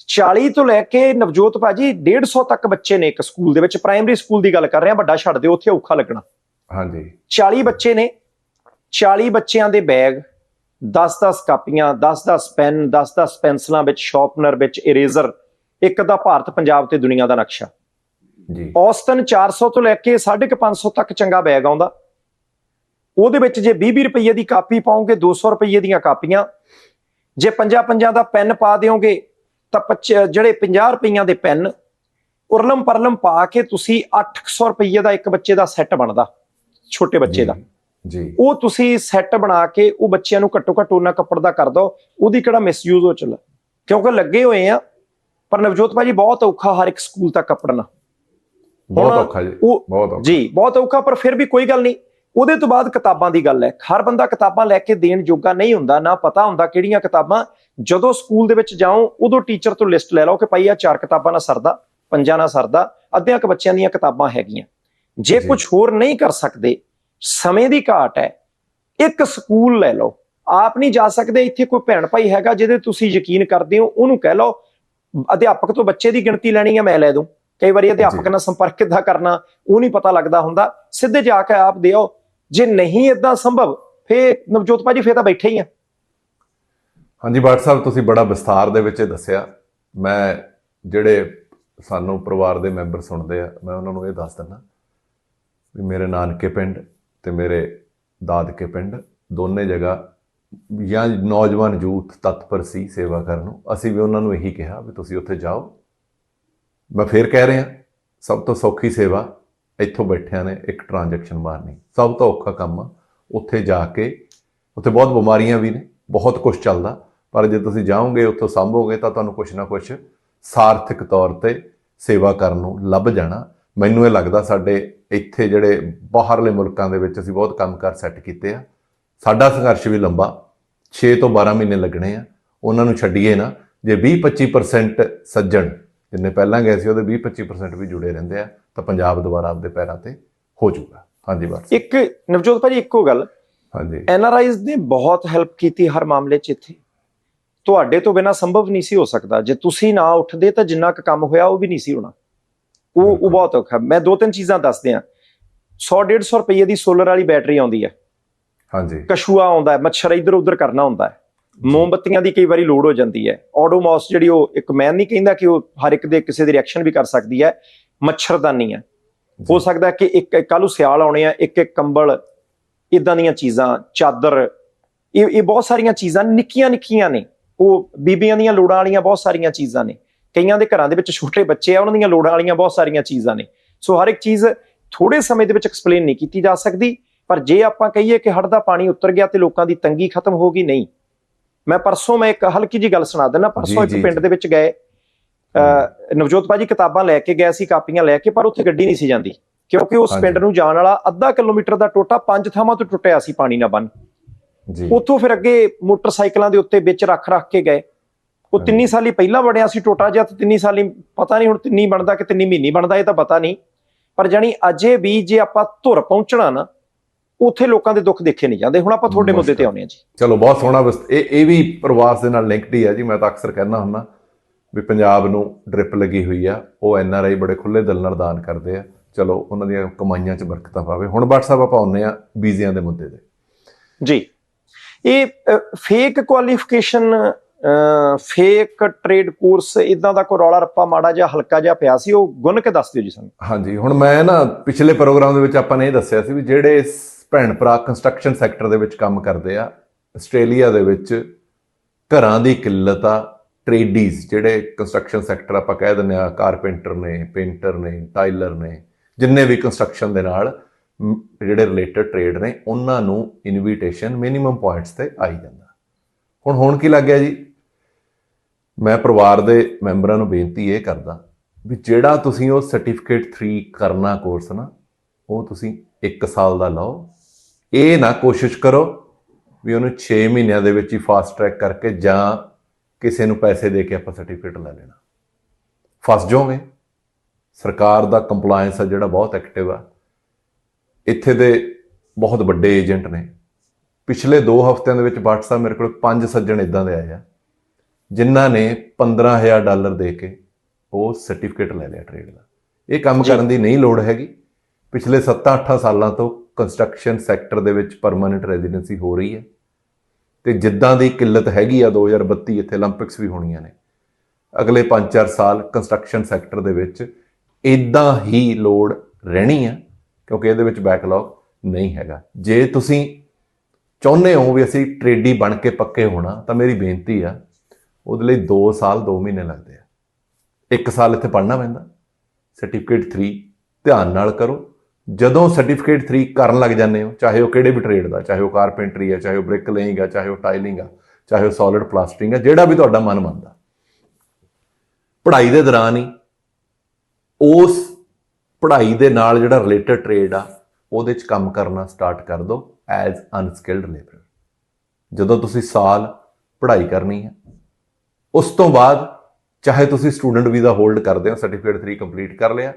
40 ਤੋਂ ਲੈ ਕੇ ਨਵਜੋਤ ਭਾਜੀ 150 ਤੱਕ ਬੱਚੇ ਨੇ ਇੱਕ ਸਕੂਲ ਦੇ ਵਿੱਚ ਪ੍ਰਾਇਮਰੀ ਸਕੂਲ ਦੀ ਗੱਲ ਕਰ ਰਹੇ ਹਾਂ ਵੱਡਾ ਛੱਡ ਦਿਓ ਉੱਥੇ ਔਖਾ ਲੱਗਣਾ। ਹਾਂਜੀ। 40 ਬੱਚੇ ਨੇ 40 ਬੱਚਿਆਂ ਦੇ ਬੈਗ 10-10 ਕਾਪੀਆਂ 10-10 ਪੈਨ 10-10 ਪੈਨਸਲਾਂ ਵਿੱਚ ਸ਼ਾਰਪਨਰ ਵਿੱਚ ਇਰੇਜ਼ਰ ਇੱਕ ਦਾ ਭਾਰਤ ਪੰਜਾਬ ਤੇ ਦੁਨੀਆ ਦਾ ਨਕਸ਼ਾ। ਜੀ। ਔਸਤਨ 400 ਤੋਂ ਲੈ ਕੇ 550 ਤੱਕ ਚੰਗਾ ਬੈਗ ਆਉਂਦਾ। ਉਹਦੇ ਵਿੱਚ ਜੇ 20 ਰੁਪਏ ਦੀ ਕਾਪੀ ਪਾਓਗੇ 200 ਰੁਪਏ ਦੀਆਂ ਕਾਪੀਆਂ ਜੇ ਪੰਜਾਂ ਪੰਜਾਂ ਦਾ ਪੈਨ ਪਾ ਦਿਓਗੇ ਤਾਂ ਜਿਹੜੇ 50 ਰੁਪਈਆਂ ਦੇ ਪੈਨ ਉਰਲਮ ਪਰਲਮ ਪਾ ਕੇ ਤੁਸੀਂ 800 ਰੁਪਏ ਦਾ ਇੱਕ ਬੱਚੇ ਦਾ ਸੈੱਟ ਬਣਦਾ ਛੋਟੇ ਬੱਚੇ ਦਾ। ਜੀ ਉਹ ਤੁਸੀਂ ਸੈੱਟ ਬਣਾ ਕੇ ਉਹ ਬੱਚਿਆਂ ਨੂੰ ਘੱਟੋ ਘੱਟ ਉਹਨਾਂ ਕੱਪੜ ਦਾ ਕਰ ਦਿਓ ਉਹਦੀ ਕਿਹੜਾ ਮਿਸਯੂਜ਼ ਹੋ ਚੱਲਾ। ਕਿਉਂਕਿ ਲੱਗੇ ਹੋਏ ਆ ਪਰ ਨਵਜੋਤ ਭਾਜੀ ਬਹੁਤ ਔਖਾ ਹਰ ਇੱਕ ਸਕੂਲ ਤੱਕ ਕੱਪੜਨਾ। ਬਹੁਤ ਔਖਾ ਜੀ ਬਹੁਤ ਔਖਾ। ਜੀ ਬਹੁਤ ਔਖਾ ਪਰ ਫਿਰ ਵੀ ਕੋਈ ਗੱਲ ਨਹੀਂ। ਉਹਦੇ ਤੋਂ ਬਾਅਦ ਕਿਤਾਬਾਂ ਦੀ ਗੱਲ ਹੈ। ਹਰ ਬੰਦਾ ਕਿਤਾਬਾਂ ਲੈ ਕੇ ਦੇਣ ਜੋਗਾ ਨਹੀਂ ਹੁੰਦਾ ਨਾ ਪਤਾ ਹੁੰਦਾ ਕਿਹੜੀਆਂ ਕਿਤਾਬਾਂ। ਜਦੋਂ ਸਕੂਲ ਦੇ ਵਿੱਚ ਜਾਓ ਉਦੋਂ ਟੀਚਰ ਤੋਂ ਲਿਸਟ ਲੈ ਲਓ ਕਿ ਭਾਈ ਆ ਚਾਰ ਕਿਤਾਬਾਂ ਨਾਲ ਸਰਦਾ ਪੰਜਾਂ ਨਾਲ ਸਰਦਾ ਅੱਧਿਆਂ ਕੁ ਬੱਚਿਆਂ ਦੀਆਂ ਕਿਤਾਬਾਂ ਹੈਗੀਆਂ। ਜੇ। ਕੁਝ ਹੋਰ ਨਹੀਂ ਕਰ ਸਕਦੇ ਸਮੇਂ ਦੀ ਘਾਟ ਹੈ ਇੱਕ ਸਕੂਲ ਲੈ ਲਓ। ਆਪ ਨਹੀਂ ਜਾ ਸਕਦੇ ਇੱਥੇ ਕੋਈ ਭੈਣ ਭਾਈ ਹੈਗਾ ਜਿਹਦੇ ਤੁਸੀਂ ਯਕੀਨ ਕਰਦੇ ਹੋ ਉਹਨੂੰ ਕਹਿ ਲਓ ਅਧਿਆਪਕ ਤੋਂ ਬੱਚੇ ਦੀ ਗਿਣਤੀ ਲੈਣੀ ਹੈ ਮੈਂ ਲੈ ਦੂੰ। ਕਈ ਵਾਰੀ ਅਧਿਆਪਕ। ਨਾਲ ਸੰਪਰਕ ਕਿੱਦਾਂ ਕਰਨਾ ਉਹ ਨਹੀਂ ਪਤਾ ਲੱਗਦਾ ਹੁੰਦਾ। ਸਿੱਧੇ ਜਾ ਕੇ ਆਪ ਦਿਓ ਜੇ ਨਹੀਂ ਇਦਾਂ ਸੰਭਵ ਫੇ ਨਵਜੋਤ ਭਾਜੀ ਫੇ ਤਾਂ ਬੈਠੇ ਹੀ ਆ। ਹਾਂਜੀ ਬਾਟ ਸਾਹਿਬ, ਤੁਸੀਂ ਬੜਾ ਵਿਸਥਾਰ ਦੇ ਵਿੱਚ ਇਹ ਦੱਸਿਆ। ਮੈਂ ਜਿਹੜੇ ਸਾਨੂੰ ਪਰਿਵਾਰ ਦੇ ਮੈਂਬਰ ਸੁਣਦੇ ਆ, ਮੈਂ ਉਹਨਾਂ ਨੂੰ ਇਹ ਦੱਸ ਦਿੰਦਾ ਵੀ ਮੇਰੇ ਨਾਨਕੇ ਪਿੰਡ ਤੇ ਮੇਰੇ ਦਾਦਕੇ ਪਿੰਡ ਦੋਨੇ ਜਗ੍ਹਾ ਜਾਂ ਨੌਜਵਾਨ ਯੂਥ ਤਤਪਰ ਸੀ ਸੇਵਾ ਕਰਨ ਨੂੰ। ਅਸੀਂ ਵੀ ਉਹਨਾਂ ਨੂੰ ਇਹੀ ਕਿਹਾ ਵੀ ਤੁਸੀਂ ਉੱਥੇ ਜਾਓ। ਮੈਂ ਫੇਰ ਕਹਿ ਰਿਹਾ, ਸਭ ਤੋਂ ਸੌਖੀ ਸੇਵਾ ਇੱਥੋਂ ਬੈਠਿਆਂ ਨੇ ਇੱਕ ਟ੍ਰਾਂਜੈਕਸ਼ਨ ਮਾਰਨੀ। ਸਭ ਤੋਂ ਔਖਾ ਕੰਮ ਆ, ਉੱਥੇ ਜਾ ਕੇ, ਉੱਥੇ ਬਹੁਤ ਬਿਮਾਰੀਆਂ ਵੀ ਨੇ, ਬਹੁਤ ਕੁਝ ਚੱਲਦਾ, ਪਰ ਜੇ ਤੁਸੀਂ ਜਾਓਗੇ, ਉੱਥੋਂ ਸੰਭੋਗੇ, ਤਾਂ ਤੁਹਾਨੂੰ ਕੁਝ ਨਾ ਕੁਝ ਸਾਰਥਿਕ ਤੌਰ ਤੇ ਸੇਵਾ ਕਰਨ ਨੂੰ ਲੱਭ ਜਾਣਾ। ਮੈਨੂੰ ਇਹ ਲੱਗਦਾ ਸਾਡੇ ਇੱਥੇ ਜਿਹੜੇ ਬਾਹਰਲੇ ਮੁਲਕਾਂ ਦੇ ਵਿੱਚ ਅਸੀਂ ਬਹੁਤ ਕੰਮ ਕਰ ਸੈੱਟ ਕੀਤੇ ਆ, ਸਾਡਾ ਸੰਘਰਸ਼ ਵੀ ਲੰਬਾ 6 ਤੋਂ 12 ਮਹੀਨੇ ਲੱਗਣੇ ਆ, ਉਹਨਾਂ ਨੂੰ ਛੱਡੀਏ ਨਾ, ਜੇ 20-25% ਸੱਜਣ, ਜਿੰਨੇ ਪਹਿਲਾਂ ਗਏ ਸੀ, ਉਹਦੇ 20-25% ਵੀ ਜੁੜੇ ਰਹਿੰਦੇ ਆ। ਤਾਂ ਪੰਜਾਬ ਦੁਬਾਰਾ ਆਪਦੇ ਪੈਰਾਂ ਤੇ ਹੋ ਜਾਊਗਾ। ਹਾਂਜੀ ਬਸ ਇੱਕ ਨਵਜੋਤ ਭਾਜੀ ਇੱਕੋ ਗੱਲ। ਹਾਂਜੀ। ਐਨਆਰਆਈਜ਼ ਨੇ ਬਹੁਤ ਹੈਲਪ ਕੀਤੀ ਹਰ ਮਾਮਲੇ 'ਚ ਇੱਥੇ। ਤੁਹਾਡੇ ਤੋਂ ਬਿਨਾ ਸੰਭਵ ਨਹੀਂ ਸੀ ਹੋ ਸਕਦਾ। ਜੇ ਤੁਸੀਂ ਨਾ ਉੱਠਦੇ ਤਾਂ ਜਿੰਨਾ ਕੁ ਕੰਮ ਹੋਇਆ ਉਹ ਵੀ ਨਹੀਂ ਸੀ ਹੋਣਾ। ਉਹ ਉਹ। ਬਹੁਤ ਔਖਾ। ਮੈਂ ਦੋ ਤਿੰਨ ਚੀਜ਼ਾਂ ਦੱਸਦੇ ਆ 100 150 ਰੁਪਏ ਦੀ ਸੋਲਰ ਵਾਲੀ ਬੈਟਰੀ ਆਉਂਦੀ ਹੈ। ਹਾਂਜੀ। ਕਸ਼ੂਆ ਆਉਂਦਾ ਹੈ ਮੱਛਰ ਇੱਧਰ ਉੱਧਰ ਕਰਨਾ ਹੁੰਦਾ ਹੈ। ਮੋਮਬੱਤੀਆਂ ਦੀ ਕਈ ਵਾਰੀ ਲੋੜ ਹੋ ਜਾਂਦੀ ਹੈ। ਆਡੋਮੋਸ ਜਿਹੜੀ ਉਹ ਇੱਕ ਮੈਂ ਨਹੀਂ ਕਹਿੰਦਾ ਕਿ ਉਹ ਹਰ ਇੱਕ ਦੇ ਕਿਸੇ ਦੀ ਰਿਐਕਸ਼ਨ ਵੀ ਕਰ ਸਕਦੀ ਹੈ। ਮੱਛਰਦਾਨੀ ਹੈ ਹੋ ਸਕਦਾ ਕਿ ਇੱਕ ਕੱਲ੍ਹ ਨੂੰ ਸਿਆਲ ਆਉਣੇ ਆ ਇੱਕ ਇੱਕ ਕੰਬਲ ਇਦਾਂ ਦੀਆਂ ਚੀਜ਼ਾਂ ਚਾਦਰ ਇਹ ਇਹ ਬਹੁਤ ਸਾਰੀਆਂ ਚੀਜ਼ਾਂ ਨਿੱਕੀਆਂ ਨਿੱਕੀਆਂ ਨੇ। ਉਹ ਬੀਬੀਆਂ ਦੀਆਂ ਲੋੜਾਂ ਵਾਲੀਆਂ ਬਹੁਤ ਸਾਰੀਆਂ ਚੀਜ਼ਾਂ ਨੇ। ਕਈਆਂ ਦੇ ਘਰਾਂ ਦੇ ਵਿੱਚ ਛੋਟੇ ਬੱਚੇ ਆ ਉਹਨਾਂ ਦੀਆਂ ਲੋੜਾਂ ਵਾਲੀਆਂ ਬਹੁਤ ਸਾਰੀਆਂ ਚੀਜ਼ਾਂ ਨੇ। ਸੋ ਹਰ ਇੱਕ ਚੀਜ਼ ਥੋੜੇ ਸਮੇਂ ਦੇ ਵਿੱਚ ਐਕਸਪਲੇਨ ਨਹੀਂ ਕੀਤੀ ਜਾ ਸਕਦੀ ਪਰ ਜੇ ਆਪਾਂ ਕਹੀਏ ਕਿ ਹੜ੍ਹ ਦਾ ਪਾਣੀ ਉਤਰ ਗਿਆ ਤੇ ਲੋਕਾਂ ਦੀ ਤੰਗੀ ਖਤਮ ਹੋ ਗਈ ਨਹੀਂ। ਮੈਂ ਪਰਸੋਂ ਮੈਂ ਇੱਕ ਹਲਕੀ ਜੀ ਗੱਲ ਸੁਣਾ ਦਿੰਦਾ ਪਰਸੋਂ ਇੱਕ ਪਿੰਡ। ਦੇ ਵਿੱਚ ਗਏ। ਨਵਜੋਤ ਭਾਜੀ ਕਿਤਾਬਾਂ ਲੈ ਕੇ ਗਏ ਸੀ ਕਾਪੀਆਂ ਲੈ ਕੇ ਪਰ ਉੱਥੇ ਗੱਡੀ ਨਹੀਂ ਸੀ ਜਾਂਦੀ। ਕਿਉਂਕਿ ਉਸ। ਪਿੰਡ ਨੂੰ ਜਾਣ ਵਾਲਾ ਅੱਧਾ ਕਿਲੋਮੀਟਰ ਦਾ ਟੋਟਾ ਪੰਜ ਥਾਵਾਂ ਤੋਂ ਟੁੱਟਿਆ ਸੀ ਪਾਣੀ ਨਾਲ ਬੰਨ। ਜੀ। ਉੱਥੋਂ ਫਿਰ ਅੱਗੇ ਮੋਟਰਸਾਈਕਲਾਂ ਦੇ ਉੱਤੇ ਵਿੱਚ ਰੱਖ ਰੱਖ ਕੇ ਗਏ। ਉਹ ਤਿੰਨੀ। ਸਾਲੀ ਪਹਿਲਾਂ ਬਣਿਆ ਸੀ ਟੋਟਾ ਜਿਹਾ ਤੇ ਤਿੰਨੀ ਸਾਲੀ ਪਤਾ ਨਹੀਂ ਹੁਣ ਤਿੰਨੀ ਬਣਦਾ ਕਿ ਤਿੰਨੀ ਮਹੀਨੀ ਬਣਦਾ ਇਹ ਤਾਂ ਪਤਾ ਨਹੀਂ। ਪਰ ਜਾਨੀ ਅਜੇ ਵੀ ਜੇ ਆਪਾਂ ਧੁਰ ਪਹੁੰਚਣਾ ਨਾ ਉੱਥੇ ਲੋਕਾਂ ਦੇ ਦੁੱਖ ਦੇਖੇ ਨਹੀਂ ਜਾਂਦੇ। ਹੁਣ ਆਪਾਂ ਤੁਹਾਡੇ ਮੁੱਦੇ ਤੇ। ਆਉਂਦੇ ਹਾਂ ਜੀ। ਚਲੋ ਬਹੁਤ ਸੋਹਣਾ ਇਹ ਇਹ ਵੀ ਪ੍ਰਵਾਸ ਦੇ ਨਾਲ ਲਿੰਕਡ ਹੀ ਹੈ ਜੀ ਮੈਂ ਤਾਂ ਅਕਸਰ ਕਹਿੰਦਾ ਹੁੰਦਾ। ਵੀ ਪੰਜਾਬ ਨੂੰ ਡ੍ਰਿਪ ਲੱਗੀ ਹੋਈ ਆ ਉਹ ਐਨ ਆਰ ਆਈ ਬੜੇ ਖੁੱਲੇ ਦਿਲ ਨਾਲ ਦਾਨ ਕਰਦੇ ਆ। ਚਲੋ ਉਹਨਾਂ ਦੀਆਂ ਕਮਾਈਆਂ 'ਚ ਬਰਕਤਾਂ ਪਾਵੇ। ਹੁਣ WhatsApp ਆਪਾਂ ਆਉਂਦੇ ਆ ਵੀਜ਼ਿਆਂ ਦੇ ਮੁੱਦੇ ਤੇ। ਜੀ। ਇਹ fake qualification fake trade course ਇਦਾਂ ਦਾ ਕੋਈ ਰੌਲਾ ਰੱਪਾ ਮਾੜਾ ਜਿਹਾ ਹਲਕਾ ਜਿਹਾ ਪਿਆ ਸੀ ਉਹ ਗੁੰਨ ਕੇ ਦੱਸ ਦਿਓ ਜੀ ਸਾਨੂੰ। ਹਾਂਜੀ ਹੁਣ ਮੈਂ ਨਾ ਪਿਛਲੇ ਪ੍ਰੋਗਰਾਮ ਦੇ ਵਿੱਚ ਆਪਾਂ ਨੇ ਇਹ ਦੱਸਿਆ ਸੀ ਵੀ ਜਿਹੜੇ ਭੈਣ ਭਰਾ ਕੰਸਟਰਕਸ਼ਨ ਸੈਕਟਰ ਦੇ ਵਿੱਚ ਕੰਮ ਕਰਦੇ ਆ ਆਸਟ੍ਰੇਲੀਆ ਦੇ ਵਿੱਚ ਘਰਾਂ ਦੀ ਕਿੱਲਤ ਆ ਟ੍ਰੇਡੀਜ਼, ਜਿਹੜੇ ਕੰਸਟਰਕਸ਼ਨ ਸੈਕਟਰ ਆਪਾਂ ਕਹਿ ਦਿੰਦੇ ਆ ਕਾਰਪੈਂਟਰ ਨੇ ਪੇਂਟਰ ਨੇ ਟਾਈਲਰ ਨੇ, ਜਿੰਨੇ ਵੀ ਕੰਸਟਰਕਸ਼ਨ ਦੇ ਨਾਲ ਜਿਹੜੇ ਰਿਲੇਟਡ ਟ੍ਰੇਡ ਨੇ, ਉਹਨਾਂ ਨੂੰ ਇਨਵੀਟੇਸ਼ਨ ਮਿਨੀਮਮ ਪੁਆਇੰਟਸ ਤੇ ਆਈ ਜਾਂਦਾ। ਹੁਣ ਹੁਣ ਕੀ ਲੱਗਿਆ ਜੀ? ਮੈਂ ਪਰਿਵਾਰ ਦੇ ਮੈਂਬਰਾਂ ਨੂੰ ਬੇਨਤੀ ਇਹ ਕਰਦਾ ਵੀ ਜਿਹੜਾ ਤੁਸੀਂ ਉਹ ਸਰਟੀਫਿਕੇਟ 3 ਕਰਨਾ ਕੋਰਸ ਨਾ, ਉਹ ਤੁਸੀਂ 1 ਸਾਲ ਦਾ ਲਓ। ਇਹ ਨਾ ਕੋਸ਼ਿਸ਼ ਕਰੋ ਵੀ ਉਹਨੂੰ 6 ਮਹੀਨਿਆਂ ਦੇ ਵਿੱਚ ਹੀ ਫਾਸਟ ਟਰੈਕ ਕਰਕੇ ਜਾਂ ਕਿਸੇ ਨੂੰ ਪੈਸੇ ਦੇ ਕੇ ਆਪਾਂ ਸਰਟੀਫਿਕੇਟ ਲੈ ਲੈਣਾ। ਫਸ ਜਾਓਗੇ। ਸਰਕਾਰ ਦਾ ਕੰਪਲਾਈਂਸ ਆ ਜਿਹੜਾ ਬਹੁਤ ਐਕਟਿਵ ਆ। ਇੱਥੇ ਦੇ ਬਹੁਤ ਵੱਡੇ ਏਜੰਟ ਨੇ। ਪਿਛਲੇ 2 ਹਫ਼ਤਿਆਂ ਦੇ ਵਿੱਚ WhatsApp ਮੇਰੇ ਕੋਲ ਪੰਜ ਸੱਜਣ ਇਦਾਂ ਦੇ ਆਏ ਆ ਜਿਨ੍ਹਾਂ ਨੇ 15000 ਡਾਲਰ ਦੇ ਕੇ ਉਹ ਸਰਟੀਫਿਕੇਟ ਲੈ ਲਿਆ ਟ੍ਰੇਡ ਦਾ। ਇਹ ਕੰਮ। ਕਰਨ ਦੀ ਨਹੀਂ ਲੋੜ ਹੈਗੀ। ਪਿਛਲੇ 7-8 ਸਾਲਾਂ ਤੋਂ ਕੰਸਟਰਕਸ਼ਨ ਸੈਕਟਰ ਦੇ ਵਿੱਚ ਪਰਮਨੈਂਟ ਰੈਜ਼ੀਡੈਂਸੀ ਹੋ ਰਹੀ ਹੈ। ਤੇ ਜਿੱਦਾਂ ਦੀ ਕਿੱਲਤ ਹੈਗੀ ਆ 2032 ਇੱਥੇ 올림픽ਸ ਵੀ ਹੋਣੀਆਂ ਨੇ। ਅਗਲੇ 5-4 ਸਾਲ ਕੰਸਟਰਕਸ਼ਨ ਸੈਕਟਰ ਦੇ ਵਿੱਚ ਇਦਾਂ ਹੀ ਲੋਡ ਰਹਿਣੀ ਆ, ਕਿਉਂਕਿ ਇਹਦੇ ਵਿੱਚ ਬੈਕਲੌਗ ਨਹੀਂ ਹੈਗਾ। ਜੇ ਤੁਸੀਂ ਚਾਹੁੰਦੇ ਹੋ ਵੀ ਅਸੀਂ ਟ੍ਰੇਡੀ ਬਣ ਕੇ ਪੱਕੇ ਹੋਣਾ, ਤਾਂ ਮੇਰੀ ਬੇਨਤੀ ਆ, ਉਹਦੇ ਲਈ 2 ਸਾਲ 2 ਮਹੀਨੇ ਲੱਗਦੇ ਆ। ਇੱਕ ਸਾਲ ਇੱਥੇ ਪੜਨਾ ਪੈਂਦਾ। ਸਰਟੀਫਿਕੇਟ 3 ਧਿਆਨ ਨਾਲ ਕਰੋ। ਜਦੋਂ ਸਰਟੀਫਿਕੇਟ 3 ਕਰਨ ਲੱਗ ਜਾਂਦੇ ਹੋ, ਚਾਹੇ ਉਹ ਕਿਹੜੇ ਵੀ ਟ੍ਰੇਡ ਦਾ, ਚਾਹੇ ਉਹ ਕਾਰਪੈਂਟਰੀ ਹੈ ਚਾਹੇ ਉਹ ਬ੍ਰਿਕ ਲੇਇੰਗ ਹੈ ਚਾਹੇ ਉਹ ਟਾਈਲਿੰਗ ਆ, ਚਾਹੇ ਉਹ ਸੋਲਿਡ ਪਲਾਸਟਰਿੰਗ ਹੈ ਜਿਹੜਾ ਵੀ ਤੁਹਾਡਾ ਮਨ ਮੰਨਦਾ। ਪੜ੍ਹਾਈ ਦੇ ਦੌਰਾਨ ਹੀ ਉਸ ਪੜ੍ਹਾਈ ਦੇ ਨਾਲ ਜਿਹੜਾ ਰਿਲੇਟਡ ਟ੍ਰੇਡ ਆ, ਉਹਦੇ 'ਚ ਕੰਮ ਕਰਨਾ ਸਟਾਰਟ ਕਰ ਦਿਓ ਐਜ਼ ਅਨਸਕਿਲਡ ਲੇਬਰ ਜਦੋਂ ਤੁਸੀਂ ਸਾਲ ਪੜ੍ਹਾਈ ਕਰਨੀ ਹੈ, ਉਸ ਤੋਂ ਬਾਅਦ ਚਾਹੇ ਤੁਸੀਂ ਸਟੂਡੈਂਟ ਵੀਜ਼ਾ ਹੋਲਡ ਕਰਦੇ ਹੋ ਸਰਟੀਫਿਕੇਟ 3 ਕੰਪਲੀਟ ਕਰ ਲਿਆ,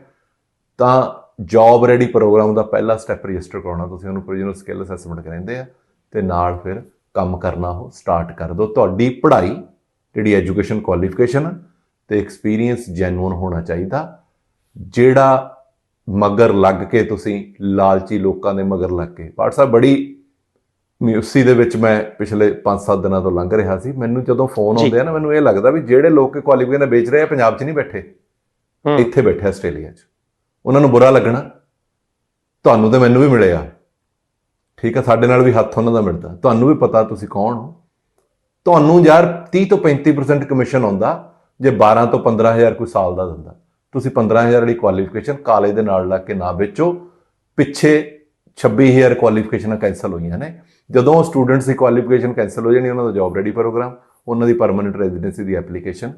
ਤਾਂ ਜੌਬ ਰੈਡੀ ਪ੍ਰੋਗਰਾਮ ਦਾ ਪਹਿਲਾ ਸਟੈਪ ਰਜਿਸਟਰ ਕਰਾਉਣਾ ਤੁਸੀਂ ਉਹਨੂੰ ਪ੍ਰੋਵੀਜ਼ਨਲ ਸਕਿੱਲ ਅਸੈਸਮੈਂਟ ਕਹਿੰਦੇ ਆ ਤੇ ਨਾਲ ਫਿਰ ਕੰਮ ਕਰਨਾ ਉਹ ਸਟਾਰਟ ਕਰ ਦਿਓ। ਤੁਹਾਡੀ ਪੜ੍ਹਾਈ ਜਿਹੜੀ ਐਜੂਕੇਸ਼ਨ ਕੁਆਲੀਫਿਕੇਸ਼ਨ ਤੇ ਐਕਸਪੀਰੀਅੰਸ ਜੈਨੂਨ ਹੋਣਾ ਚਾਹੀਦਾ। ਜਿਹੜਾ ਮਗਰ ਲੱਗ ਕੇ ਤੁਸੀਂ ਲਾਲਚੀ ਲੋਕਾਂ ਦੇ ਮਗਰ ਲੱਗ ਕੇ WhatsApp ਬੜੀ ਮਿਊਸੀ ਦੇ ਵਿੱਚ ਮੈਂ ਪਿਛਲੇ 5-7 ਦਿਨਾਂ ਤੋਂ ਲੰਘ ਰਿਹਾ ਸੀ। ਮੈਨੂੰ ਜਦੋਂ ਫੋਨ। ਆਉਂਦੇ ਆ ਨਾ ਮੈਨੂੰ ਇਹ ਲੱਗਦਾ ਵੀ ਜਿਹੜੇ ਲੋਕ ਕੁਆਲੀਫਿਕੇਸ਼ਨ ਵੇਚ ਰਹੇ ਆ ਪੰਜਾਬ 'ਚ ਨਹੀਂ ਬੈਠੇ। ਇੱਥੇ ਬੈਠੇ ਆਸਟ੍ਰੇਲੀਆ 'ਚ। ਉਹਨਾਂ ਨੂੰ ਬੁਰਾ ਲੱਗਣਾ। ਤੁਹਾਨੂੰ ਤੇ ਮੈਨੂੰ ਵੀ ਮਿਲਿਆ। ਠੀਕ ਹੈ, ਸਾਡੇ ਨਾਲ ਵੀ ਹੱਥ ਉਹਨਾਂ ਦਾ ਮਿਲਦਾ। ਤੁਹਾਨੂੰ ਵੀ ਪਤਾ ਤੁਸੀਂ ਕੌਣ ਹੋ। ਤੁਹਾਨੂੰ ਯਾਰ 30 ਤੋਂ 35% ਕਮਿਸ਼ਨ ਆਉਂਦਾ, ਜੇ 12 ਤੋਂ 15000 ਕੋਈ ਸਾਲ ਦਾ ਦਿੰਦਾ। ਤੁਸੀਂ 15000 ਵਾਲੀ ਕੁਆਲੀਫਿਕੇਸ਼ਨ ਕਾਲਜ ਦੇ ਨਾਲ ਲਾ ਕੇ ਨਾ ਵੇਚੋ। ਪਿੱਛੇ 26000 ਕੁਆਲੀਫਿਕੇਸ਼ਨਾਂ ਕੈਨਸਲ ਹੋਈਆਂ ਨੇ। ਜਦੋਂ ਸਟੂਡੈਂਟਸ ਦੀ ਕੁਆਲੀਫਿਕੇਸ਼ਨ ਕੈਨਸਲ ਹੋ ਜਾਣੀ, ਉਹਨਾਂ ਦਾ ਜੌਬ ਰੈਡੀ ਪ੍ਰੋਗਰਾਮ ਉਹਨਾਂ ਦੀ ਪਰਮਨੈਂਟ ਰੈਜ਼ੀਡੈਂਸੀ ਦੀ ਐਪਲੀਕੇਸ਼ਨ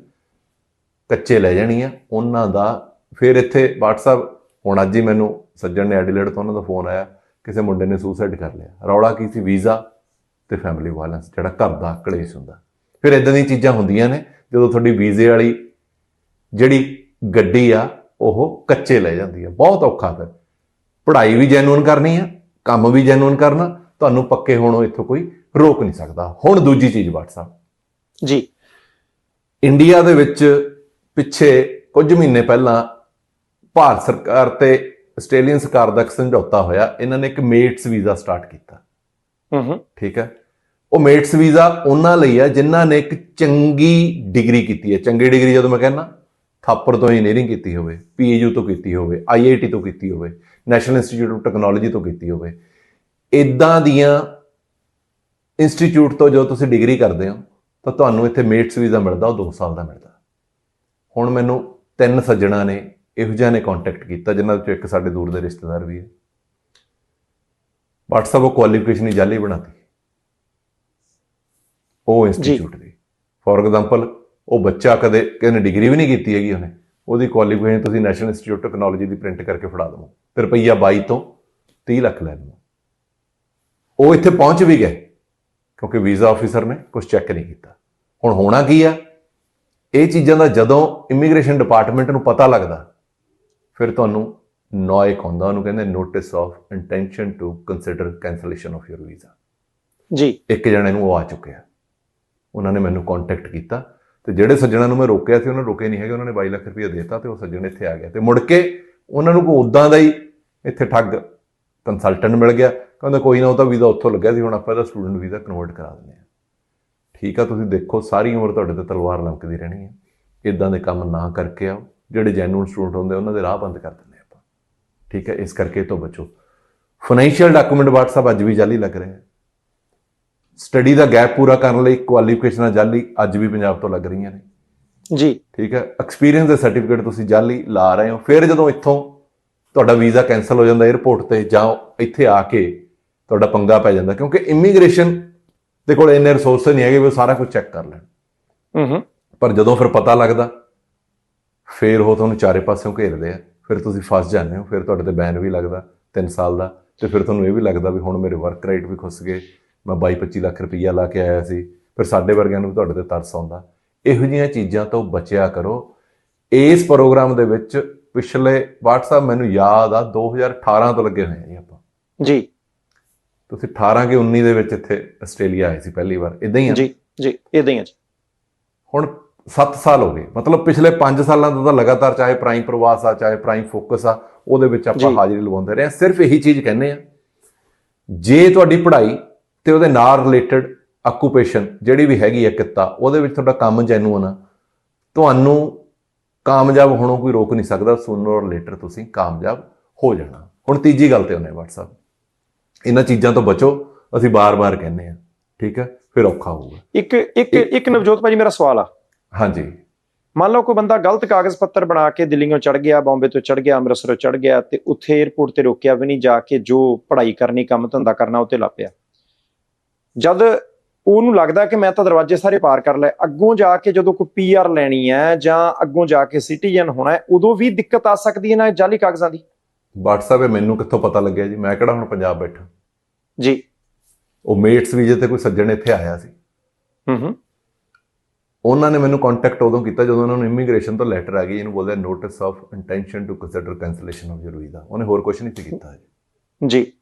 ਕੱਚੇ ਲੈ ਜਾਣੀ ਆ। ਉਹਨਾਂ ਦਾ ਫਿਰ ਇੱਥੇ WhatsApp ਹੁਣ ਅੱਜ ਹੀ ਮੈਨੂੰ ਸੱਜਣ ਨੇ ਐਡੀਲੇਡ ਤੋਂ ਉਹਨਾਂ ਦਾ ਫੋਨ ਆਇਆ ਕਿਸੇ ਮੁੰਡੇ ਨੇ ਸੁਸਾਈਡ ਕਰ ਲਿਆ। ਰੌਲਾ ਕੀ ਸੀ? ਵੀਜ਼ਾ ਤੇ ਫੈਮਿਲੀ ਵਾਇਲੈਂਸ ਜਿਹੜਾ ਘਰ ਦਾ ਕਲੇਸ਼ ਹੁੰਦਾ। ਫਿਰ ਇਦਾਂ ਦੀਆਂ ਚੀਜ਼ਾਂ ਹੁੰਦੀਆਂ ਨੇ ਜਦੋਂ ਤੁਹਾਡੀ ਵੀਜ਼ੇ ਵਾਲੀ ਜਿਹੜੀ ਗੱਡੀ ਆ ਉਹ ਕੱਚੇ ਲੈ ਜਾਂਦੀ ਆ। ਬਹੁਤ ਔਖਾ ਫਿਰ। ਪੜ੍ਹਾਈ ਵੀ ਜੈਨੂਨ ਕਰਨੀ ਆ ਕੰਮ ਵੀ ਜੈਨੂਨ ਕਰਨਾ ਤੁਹਾਨੂੰ ਪੱਕੇ ਹੋਣੋਂ ਇੱਥੋਂ ਕੋਈ ਰੋਕ ਨਹੀਂ ਸਕਦਾ। ਹੁਣ ਦੂਜੀ ਚੀਜ਼ WhatsApp ਜੀ। ਇੰਡੀਆ ਦੇ ਵਿੱਚ ਪਿੱਛੇ ਕੁਝ ਮਹੀਨੇ ਪਹਿਲਾਂ ਭਾਰਤ ਸਰਕਾਰ ਤੇ ਆਸਟ੍ਰੇਲੀਅਨ ਸਰਕਾਰ ਦਾ ਇੱਕ ਸਮਝੌਤਾ ਹੋਇਆ ਇਹਨਾਂ ਨੇ ਇੱਕ ਮੇਟਸ ਵੀਜ਼ਾ ਸਟਾਰਟ ਕੀਤਾ। ਹੂੰ ਹੂੰ ਠੀਕ ਹੈ? ਉਹ ਮੇਟਸ ਵੀਜ਼ਾ ਉਹਨਾਂ ਲਈ ਆ ਜਿਨ੍ਹਾਂ ਨੇ ਇੱਕ ਚੰਗੀ ਡਿਗਰੀ ਕੀਤੀ ਹੈ। ਚੰਗੀ ਡਿਗਰੀ ਜਦੋਂ ਮੈਂ ਕਹਿੰਦਾ ਥਾਪਰ ਤੋਂ ਇੰਜੀਨੀਅਰਿੰਗ ਕੀਤੀ ਹੋਵੇ ਪੀਏਯੂ ਤੋਂ ਕੀਤੀ ਹੋਵੇ ਆਈਆਈਟੀ ਤੋਂ ਕੀਤੀ ਹੋਵੇ ਨੈਸ਼ਨਲ ਇੰਸਟੀਚਿਊਟ ਆਫ ਟੈਕਨੋਲੋਜੀ ਤੋਂ ਕੀਤੀ ਹੋਵੇ ਇਦਾਂ ਦੀਆਂ ਇੰਸਟੀਚਿਊਟ ਤੋਂ ਜੋ ਤੁਸੀਂ ਡਿਗਰੀ ਕਰਦੇ ਹੋ ਤਾਂ ਤੁਹਾਨੂੰ ਇੱਥੇ ਮੇਟਸ ਵੀਜ਼ਾ ਮਿਲਦਾ ਉਹ 2 ਸਾਲ ਦਾ ਮਿਲਦਾ। ਹੁਣ ਮੈਨੂੰ ਤਿੰਨ ਸੱਜਣਾ ਨੇ ਇਹੋ ਜਿਹਾ ਨੇ ਕੰਟੈਕਟ ਕੀਤਾ ਜਿਨ੍ਹਾਂ ਵਿੱਚੋਂ ਇੱਕ ਸਾਡੇ ਦੂਰ ਦੇ ਰਿਸ਼ਤੇਦਾਰ ਵੀ ਹੈ। WhatsApp ਉਹ ਕੁਆਲੀਫਿਕੇਸ਼ਨ ਹੀ ਜਾਲੀ ਬਣਾਤੀ। ਉਹ ਇੰਸਟੀਚਿਊਟ ਦੀ। ਫੋਰ ਐਗਜ਼ਾਮਪਲ ਉਹ ਬੱਚਾ ਕਦੇ ਕਿਸੇ ਡਿਗਰੀ ਵੀ ਨਹੀਂ ਕੀਤੀ ਹੈਗੀ ਉਹਨੇ ਉਹਦੀ ਕੁਆਲੀਫਿਕੇਸ਼ਨ ਤੁਸੀਂ ਨੈਸ਼ਨਲ ਇੰਸਟੀਚਿਊਟ ਟੈਕਨੋਲੋਜੀ ਦੀ ਪ੍ਰਿੰਟ ਕਰਕੇ ਫੜਾ ਦਵੋ। ਤੇ ਰੁਪਈਆ 22 ਤੋਂ 30 ਲੱਖ ਲੈ ਲਵੋ। ਉਹ ਇੱਥੇ ਪਹੁੰਚ ਵੀ ਗਏ ਕਿਉਂਕਿ ਵੀਜ਼ਾ ਆਫੀਸਰ ਨੇ ਕੁਝ ਚੈੱਕ ਨਹੀਂ ਕੀਤਾ। ਹੁਣ ਹੋਣਾ ਕੀ ਆ? ਇਹ ਚੀਜ਼ਾਂ ਦਾ ਜਦੋਂ ਇਮੀਗ੍ਰੇਸ਼ਨ ਡਿਪਾਰਟਮੈਂਟ ਨੂੰ ਪਤਾ ਲੱਗਦਾ ਫਿਰ ਤੁਹਾਨੂੰ ਨੋਇਕ ਆਉਂਦਾ ਉਹਨੂੰ ਕਹਿੰਦੇ notice of intention to consider cancellation of your visa ਜੀ। ਇੱਕ ਜਣੇ ਨੂੰ ਉਹ ਆ ਚੁੱਕਿਆ। ਉਹਨਾਂ ਨੇ ਮੈਨੂੰ ਕੰਟੈਕਟ ਕੀਤਾ ਤੇ ਜਿਹੜੇ ਸੱਜਣਾ ਨੂੰ ਮੈਂ ਰੋਕਿਆ ਸੀ ਉਹਨਾਂ ਰੁਕੇ ਨਹੀਂ ਹੈਗੇ ਉਹਨਾਂ ਨੇ 22 ਲੱਖ ਰੁਪਏ ਦੇਤਾ ਤੇ ਉਹ ਸੱਜਣ ਇੱਥੇ ਆ ਗਿਆ ਤੇ ਮੁੜ ਕੇ ਉਹਨਾਂ ਨੂੰ ਕੋਈ ਉਦਾਂ ਦਾ ਹੀ ਇੱਥੇ ਠੱਗ ਕੰਸਲਟੈਂਟ ਮਿਲ ਗਿਆ ਕਹਿੰਦਾ ਕੋਈ ਨਾ ਉਹ ਤਾਂ ਵੀਜ਼ਾ ਉੱਥੋਂ ਲੱਗਿਆ ਸੀ ਹੁਣ ਆਪਾਂ ਇਹਦਾ ਸਟੂਡੈਂਟ ਵੀਜ਼ਾ ਕਨਵਰਟ ਕਰਾ ਦਿੰਦੇ ਆ ਠੀਕ ਆ ਤੁਸੀਂ ਦੇਖੋ ਸਾਰੀ ਉਮਰ ਤੁਹਾਡੇ ਤੇ ਤਲਵਾਰ ਲੰਕਦੀ ਰਹਿਣੀ ਹੈ। ਇਦਾਂ ਦੇ ਕੰਮ ਨਾ ਕਰਕੇ ਆਓ। ਜਿਹੜੇ ਜੈਨੂਨ ਸਟੂਡੈਂਟ ਹੁੰਦੇ ਉਹਨਾਂ ਦੇ ਰਾਹ ਬੰਦ ਕਰ ਦਿੰਦੇ ਆਪਾਂ। ਠੀਕ ਹੈ? ਇਸ ਕਰਕੇ ਤੋਂ ਬਚੋ। ਫਾਈਨੈਂਸ਼ੀਅਲ ਡਾਕੂਮੈਂਟ WhatsApp ਅੱਜ ਵੀ ਜਾਲੀ ਲੱਗ ਰਹੇ ਸਟੱਡੀ ਦਾ ਗੈਪ ਪੂਰਾ ਕਰਨ ਲਈ ਕੁਆਲੀਫਿਕੇਸ਼ਨਾਂ ਜਾਲੀ ਅੱਜ ਵੀ ਪੰਜਾਬ ਤੋਂ ਲੱਗ ਰਹੀਆਂ ਨੇ। ਜੀ। ਠੀਕ ਹੈ? ਐਕਸਪੀਰੀਅੰਸ ਦੇ ਸਰਟੀਫਿਕੇਟ ਤੁਸੀਂ ਜਾਲੀ ਲਾ ਰਹੇ ਹੋ। ਫਿਰ ਜਦੋਂ ਇੱਥੋਂ ਤੁਹਾਡਾ ਵੀਜ਼ਾ ਕੈਨਸਲ ਹੋ ਜਾਂਦਾ 에ਅਰਪੋਰਟ ਤੇ ਜਾਂ ਇੱਥੇ ਆ ਕੇ ਤੁਹਾਡਾ ਪੰਗਾ ਪੈ ਜਾਂਦਾ ਕਿਉਂਕਿ ਇਮੀਗ੍ਰੇਸ਼ਨ ਦੇ ਕੋਲ ਇੰਨੇ ਰਿਸੋਰਸ ਨਹੀਂ ਹੈਗੇ ਵੀ ਉਹ ਸਾਰਾ ਕੁਝ ਚੈੱਕ ਕਰ ਲੈਣ। ਹੂੰ ਹੂੰ। ਪਰ ਜਦੋਂ ਫਿਰ ਪਤਾ ਲੱਗਦਾ ਫਿਰ ਉਹ ਤੁਹਾਨੂੰ ਚਾਰੇ ਪਾਸਿਓਂ ਘੇਰਦੇ ਆ। ਫਿਰ ਤੁਸੀਂ ਫਸ ਜਾਂਦੇ ਹੋ। ਫਿਰ ਤੁਹਾਡੇ ਤੇ ਬੈਨ ਵੀ ਲੱਗਦਾ 3 ਸਾਲ ਦਾ। ਤੇ ਫਿਰ ਤੁਹਾਨੂੰ ਇਹ ਵੀ ਲੱਗਦਾ ਵੀ ਹੁਣ ਮੇਰੇ ਵਰਕ ਰਾਈਟ ਵੀ ਖੁੱਸ ਗਏ। ਮੈਂ 22 25 ਲੱਖ ਰੁਪਈਆ ਲਾ ਕੇ ਆਇਆ ਸੀ। ਫਿਰ ਸਾਡੇ ਵਰਗਿਆਂ ਨੂੰ ਵੀ ਤੁਹਾਡੇ ਤੇ ਤਰਸ ਆਉਂਦਾ। ਇਹੋ ਜਿਹੀਆਂ ਚੀਜ਼ਾਂ ਤੋਂ ਬਚਿਆ ਕਰੋ। ਇਸ ਪ੍ਰੋਗਰਾਮ ਦੇ ਵਿੱਚ ਪਿਛਲੇ WhatsApp ਮੈਨੂੰ ਯਾਦ ਆ 2018 ਤੋਂ ਲੱਗੇ ਹੋਏ ਆ ਜੀ ਆਪਾਂ। ਜੀ। ਤੁਸੀਂ 18 ਕਿ 19 ਦੇ ਵਿੱਚ ਇੱਥੇ ਆਸਟ੍ਰੇਲੀਆ ਆਏ ਸੀ ਪਹਿਲੀ ਵਾਰ। ਇਦਾਂ ਹੀ ਆ? ਜੀ ਜੀ ਇਦਾਂ ਹੀ ਆ ਜੀ। ਹੁਣ 7 ਸਾਲ ਹੋ ਗਏ। ਮਤਲਬ ਪਿਛਲੇ 5 ਸਾਲਾਂ ਤੋਂ ਤਾਂ ਲਗਾਤਾਰ ਚਾਹੇ ਪ੍ਰਾਈਮ ਪ੍ਰਵਾਸ ਆ ਚਾਹੇ ਪ੍ਰਾਈਮ ਫੋਕਸ ਆ ਉਹਦੇ ਵਿੱਚ ਆਪਾਂ। ਹਾਜ਼ਰੀ ਲਵਾਉਂਦੇ ਰਹੇ ਸਿਰਫ ਇਹੀ ਚੀਜ਼ ਕਹਿੰਦੇ ਆ ਜੇ ਤੁਹਾਡੀ ਪੜ੍ਹਾਈ ਤੇ ਉਹਦੇ ਨਾਲ ਰਿਲੇਟਡ ਆਕੂਪੇਸ਼ਨ ਜਿਹੜੀ ਵੀ ਹੈਗੀ ਹੈ ਕਿੱਤਾ ਉਹਦੇ ਵਿੱਚ ਤੁਹਾਡਾ ਕੰਮ ਜੈਨੂਅਨ ਆ ਤੁਹਾਨੂੰ ਕਾਮਯਾਬ ਹੋਣੋਂ ਕੋਈ ਰੋਕ ਨਹੀਂ ਸਕਦਾ। ਸੂਨਰ ਔਰ ਲੇਟਰ ਤੁਸੀਂ ਕਾਮਯਾਬ ਹੋ ਜਾਣਾ। ਹੁਣ ਤੀਜੀ ਗੱਲ ਤੇ ਉਹਨੇ WhatsApp ਇਹਨਾਂ ਚੀਜ਼ਾਂ ਤੋਂ ਬਚੋ ਅਸੀਂ ਬਾਰ-ਬਾਰ ਕਹਿੰਦੇ ਆ ਠੀਕ ਹੈ? ਫਿਰ ਔਖਾ ਹੋਊਗਾ। ਇੱਕ ਇੱਕ ਇੱਕ ਨਵਜੋਤ ਭਾਜੀ ਮੇਰਾ ਸਵਾਲ ਆ। ਹਾਂਜੀ। ਮੰਨ ਲਓ ਕੋਈ ਬੰਦਾ ਗਲਤ ਕਾਗਜ਼ ਪੱਤਰ ਬਣਾ ਕੇ ਦਿੱਲੀੋਂ ਚੜ ਗਿਆ ਬੰਬੇ ਤੋਂ ਚੜ ਗਿਆ ਅੰਮ੍ਰਿਤਸਰੋਂ ਚੜ ਗਿਆ ਤੇ ਉੱਥੇ 에ਅਰਪੋਰਟ ਤੇ ਰੋਕਿਆ ਵੀ ਨਹੀਂ ਜਾ ਕੇ ਜੋ ਪੜ੍ਹਾਈ ਕਰਨੀ ਕੰਮ ਧੰਦਾ ਕਰਨਾ ਉੱਤੇ ਲੱਪਿਆ ਜਦ ਉਹਨੂੰ ਲੱਗਦਾ ਕਿ ਮੈਂ ਤਾਂ ਦਰਵਾਜ਼ੇ ਸਾਰੇ ਪਾਰ ਕਰ ਲਏ ਅੱਗੋਂ ਜਾ ਕੇ ਜਦੋਂ ਕੋਈ ਪੀਆਰ ਲੈਣੀ ਹੈ ਜਾਂ ਅੱਗੋਂ ਜਾ ਕੇ ਸਿਟੀਜ਼ਨ ਹੋਣਾ ਹੈ ਉਦੋਂ ਵੀ ਦਿੱਕਤ ਆ ਸਕਦੀ ਹੈ ਨਾ ਇਹ ਜਾਲੀ ਕਾਗਜ਼ਾਂ ਦੀ? WhatsApp 'ਤੇ ਮੈਨੂੰ ਕਿੱਥੋਂ ਪਤਾ ਲੱਗਿਆ ਜੀ? ਮੈਂ ਕਿਹੜਾ ਹੁਣ ਪੰਜਾਬ ਬੈਠਾ? ਜੀ। ਉਹ ਮੇਟਸ ਵੀਜ਼ੇ ਤੇ ਕੋਈ ਸੱਜਣ ਇੱਥੇ ਆਇਆ ਸੀ। ਹੂੰ ਹੂੰ। ਉਹਨਾਂ ਨੇ ਮੈਨੂੰ ਕੰਟੈਕਟ ਉਦੋਂ ਕੀਤਾ ਜਦੋਂ ਉਹਨਾਂ ਨੂੰ ਇਮੀਗ੍ਰੇਸ਼ਨ ਤੋਂ ਲੈਟਰ ਆ ਗਈ ਇਹਨੂੰ ਬੋਲਦੇ notice of intention to consider cancellation of your visa ਉਹਨੇ ਹੋਰ ਕੁਝ ਨਹੀਂ ਕੀਤਾ ਜੀ।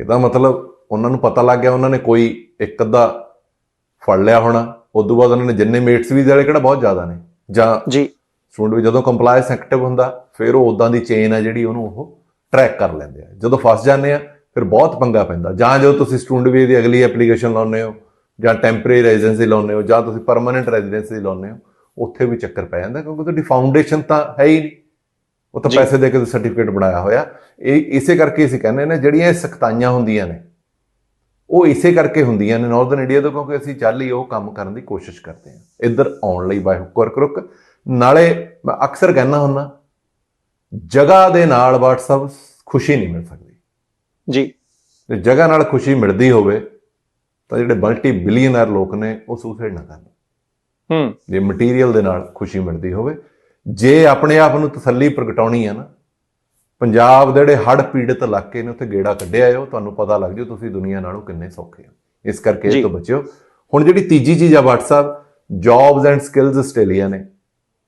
ਇਹਦਾ ਮਤਲਬ ਉਹਨਾਂ ਨੂੰ ਪਤਾ ਲੱਗ ਗਿਆ ਉਹਨਾਂ ਨੇ ਕੋਈ ਇੱਕ ਅੱਧਾ ਫੜ ਲਿਆ ਹੋਣਾ। ਉਦੋਂ ਬਾਅਦ ਉਹਨਾਂ ਨੇ ਜਿੰਨੇ ਮੇਟਸ ਵੀਜ਼ੇ ਵਾਲੇ ਕਿਹੜਾ ਬਹੁਤ ਜ਼ਿਆਦਾ ਨੇ। ਜਾਂ ਜੀ। ਸਟੂਡੈਂਟ ਵੀ ਜਦੋਂ ਕੰਪਲਾਈਂਸ ਐਕਟਿਵ ਹੁੰਦਾ ਫਿਰ ਉਹ ਉਦਾਂ ਦੀ ਚੇਨ ਆ ਜਿਹੜੀ ਉਹਨੂੰ ਉਹ ਟਰੈਕ ਕਰ ਲੈਂਦੇ ਆ। ਜਦੋਂ ਫਸ ਜਾਂਦੇ ਆ ਫਿਰ ਬਹੁਤ ਪੰਗਾ ਪੈਂਦਾ। ਜਾਂ ਜਦੋਂ ਤੁਸੀਂ ਸਟੂਡੈਂਟ ਵੀ ਦੀ ਅਗਲੀ ਐਪਲੀਕੇਸ਼ਨ ਲਾਉਂਦੇ ਹੋ ਜਾਂ ਟੈਂਪਰੇਰੀ ਰੈਜ਼ੀਡੈਂਸੀ ਲਾਉਂਦੇ ਹੋ ਜਾਂ ਤੁਸੀਂ ਪਰਮਨੈਂਟ ਰੈਜ਼ੀਡੈਂਸੀ ਲਾਉਂਦੇ ਹੋ ਉੱਥੇ ਵੀ ਚੱਕਰ ਪੈ ਜਾਂਦਾ ਕਿਉਂਕਿ ਤੁਹਾਡੀ ਫਾਊਂਡੇਸ਼ਨ ਤਾਂ ਹੈ ਹੀ ਨਹੀਂ। ਉਹ ਤਾਂ। ਪੈਸੇ ਦੇ ਕੇ ਸਰਟੀਫਿਕੇਟ ਬਣਾਇਆ ਹੋਇਆ। ਇਹ ਇਸੇ ਕਰਕੇ ਅਸੀਂ ਕਹਿੰਦੇ ਨੇ ਜਿਹੜੀਆਂ ਇਹ ਸਖਤਾਈਆਂ ਹੁੰਦੀਆਂ ਨੇ ਉਹ ਇਸੇ ਕਰਕੇ ਹੁੰਦੀਆਂ ਨੇ ਨਾਰਥਰਨ ਇੰਡੀਆ ਤੋਂ ਕਿਉਂਕਿ ਅਸੀਂ ਚੱਲ ਹੀ ਉਹ ਕੰਮ ਕਰਨ ਦੀ ਕੋਸ਼ਿਸ਼ ਕਰਦੇ ਹਾਂ। ਇੱਧਰ ਆਉਣ ਲਈ ਬਾਈ ਹੁੱਕ ਔਰ ਕਰੁੱਕ ਨਾਲੇ ਮੈਂ ਅਕਸਰ ਕਹਿੰਦਾ ਹੁੰਦਾ ਜਗ੍ਹਾ ਦੇ ਨਾਲ WhatsApp ਖੁਸ਼ੀ ਨਹੀਂ ਮਿਲ ਸਕਦੀ। ਜੀ। ਜੇ ਜਗ੍ਹਾ ਨਾਲ ਖੁਸ਼ੀ ਮਿਲਦੀ ਹੋਵੇ ਤਾਂ ਜਿਹੜੇ ਮਲਟੀ ਬਿਲੀਅਨਰ ਲੋਕ ਨੇ ਉਹ ਸੁਸਾਈਡ ਨਾ ਕਰਨ। ਹੂੰ। ਜੇ ਮਟੀਰੀਅਲ ਦੇ ਨਾਲ ਖੁਸ਼ੀ ਮਿਲਦੀ ਹੋਵੇ। ਜੇ ਆਪਣੇ ਆਪ ਨੂੰ ਤਸੱਲੀ ਪ੍ਰਗਟਾਉਣੀ ਹੈ ਨਾ ਪੰਜਾਬ ਦੇ ਜਿਹੜੇ ਹੜ੍ਹ ਪੀੜਤ ਇਲਾਕੇ ਨੇ ਉੱਥੇ ਗੇੜਾ ਕੱਢਿਆ ਆਇਓ ਤੁਹਾਨੂੰ ਪਤਾ ਲੱਗ ਜਾਊ ਤੁਸੀਂ ਦੁਨੀਆ ਨਾਲੋਂ ਕਿੰਨੇ ਸੌਖੇ ਹੋ ਇਸ ਕਰਕੇ ਜੀ। ਇਹ ਤੋਂ ਬਚਿਓ। ਹੁਣ ਜਿਹੜੀ ਤੀਜੀ ਚੀਜ਼ ਆ WhatsApp jobs and skills Australia ਨੇ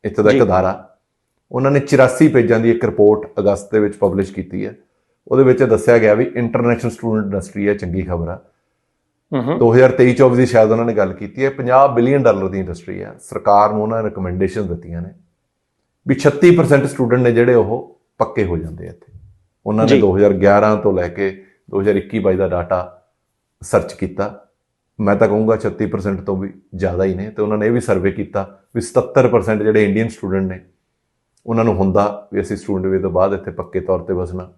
ਇੱਥੇ ਦਾ ਇੱਕ ਜੀ। ਅਦਾਰਾ। ਉਹਨਾਂ ਨੇ 84 ਪੇਜਾਂ ਦੀ ਇੱਕ ਰਿਪੋਰਟ ਅਗਸਤ ਦੇ ਵਿੱਚ ਪਬਲਿਸ਼ ਕੀਤੀ ਹੈ ਉਹਦੇ ਵਿੱਚ ਦੱਸਿਆ ਗਿਆ ਵੀ ਇੰਟਰਨੈਸ਼ਨਲ ਸਟੂਡੈਂਟ ਇੰਡਸਟਰੀ ਹੈ ਚੰਗੀ ਖਬਰ ਆ। ਹੂੰ ਹੂੰ 2023 24 ਦੀ ਸ਼ਾਇਦ ਉਹਨਾਂ ਨੇ ਗੱਲ ਕੀਤੀ ਹੈ। 50 ਬਿਲੀਅਨ ਡਾਲਰ ਦੀ ਇੰਡਸਟਰੀ ਹੈ। ਸਰਕਾਰ ਨੂੰ ਉਹਨਾਂ ਨੇ ਰეკਮੈਂਡੇਸ਼ਨ ਦਿੱਤੀਆਂ ਨੇ ਵੀ 36% ਸਟੂਡੈਂਟ ਨੇ ਜਿਹੜੇ ਉਹ ਪੱਕੇ ਹੋ ਜਾਂਦੇ ਆ ਇੱਥੇ। ਉਹਨਾਂ ਨੇ ਜੀ। 2011 ਤੋਂ ਲੈ ਕੇ 2021 22 ਦਾ ਡਾਟਾ ਸਰਚ ਕੀਤਾ। ਮੈਂ ਤਾਂ ਕਹੂੰਗਾ 36% ਤੋਂ ਵੀ ਜ਼ਿਆਦਾ ਹੀ ਨੇ ਤੇ ਉਹਨਾਂ ਨੇ ਇਹ ਵੀ ਸਰਵੇ ਕੀਤਾ ਵੀ 77% ਜਿਹੜੇ ਇੰਡੀਅਨ ਸਟੂਡੈਂਟ ਨੇ ਉਹਨਾਂ ਨੂੰ ਹੁੰਦਾ ਵੀ ਅਸੀਂ ਸਟੂਡੈਂਟ ਵੀ ਤੋਂ ਬਾਅਦ ਇੱਥੇ ਪੱਕੇ ਤੌਰ ਤੇ ਵਸਣਾ।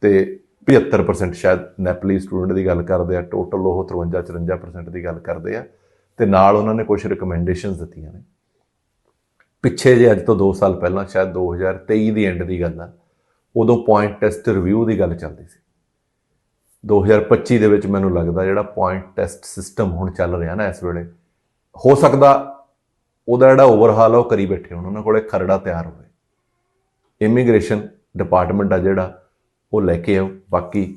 ਤੇ 75% ਸ਼ਾਇਦ ਨੈਪਲੀ ਸਟੂਡੈਂਟ ਦੀ ਗੱਲ ਕਰਦੇ ਆ ਟੋਟਲ ਉਹ 53 54% ਦੀ ਗੱਲ ਕਰਦੇ ਆ, ਤੇ ਨਾਲ ਉਹਨਾਂ ਨੇ ਕੁਝ ਰეკਮੈਂਡੇਸ਼ਨਸ ਦਿੱਤੀਆਂ ਨੇ। ਪਿੱਛੇ ਜੇ ਅੱਜ ਤੋਂ 2 ਸਾਲ ਪਹਿਲਾਂ, ਸ਼ਾਇਦ 2023 ਦੀ ਐਂਡ ਦੀ ਗੱਲ ਆ, ਉਦੋਂ ਪੁਆਇੰਟ ਟੈਸਟ ਰਿਵਿਊ ਦੀ ਗੱਲ ਚੱਲਦੀ ਸੀ। 2025 ਦੇ ਵਿੱਚ ਮੈਨੂੰ ਲੱਗਦਾ ਜਿਹੜਾ ਪੁਆਇੰਟ ਟੈਸਟ ਸਿਸਟਮ ਹੁਣ ਚੱਲ ਰਿਹਾ ਨਾ ਇਸ ਵੇਲੇ, ਹੋ ਸਕਦਾ ਉਹਦਾ ਜਿਹੜਾ ਓਵਰਹਾਲ ਆ, ਉਹ ਕਰੀ ਬੈਠੇ ਹੋਣ, ਉਹਨਾਂ ਕੋਲੇ ਖਰੜਾ ਤਿਆਰ ਹੋਵੇ। ਇਮੀਗ੍ਰੇਸ਼ਨ ਡਿਪਾਰਟਮੈਂਟ ਆ ਜਿਹੜਾ ਉਹ ਲੈ ਕੇ ਆਓ। ਬਾਕੀ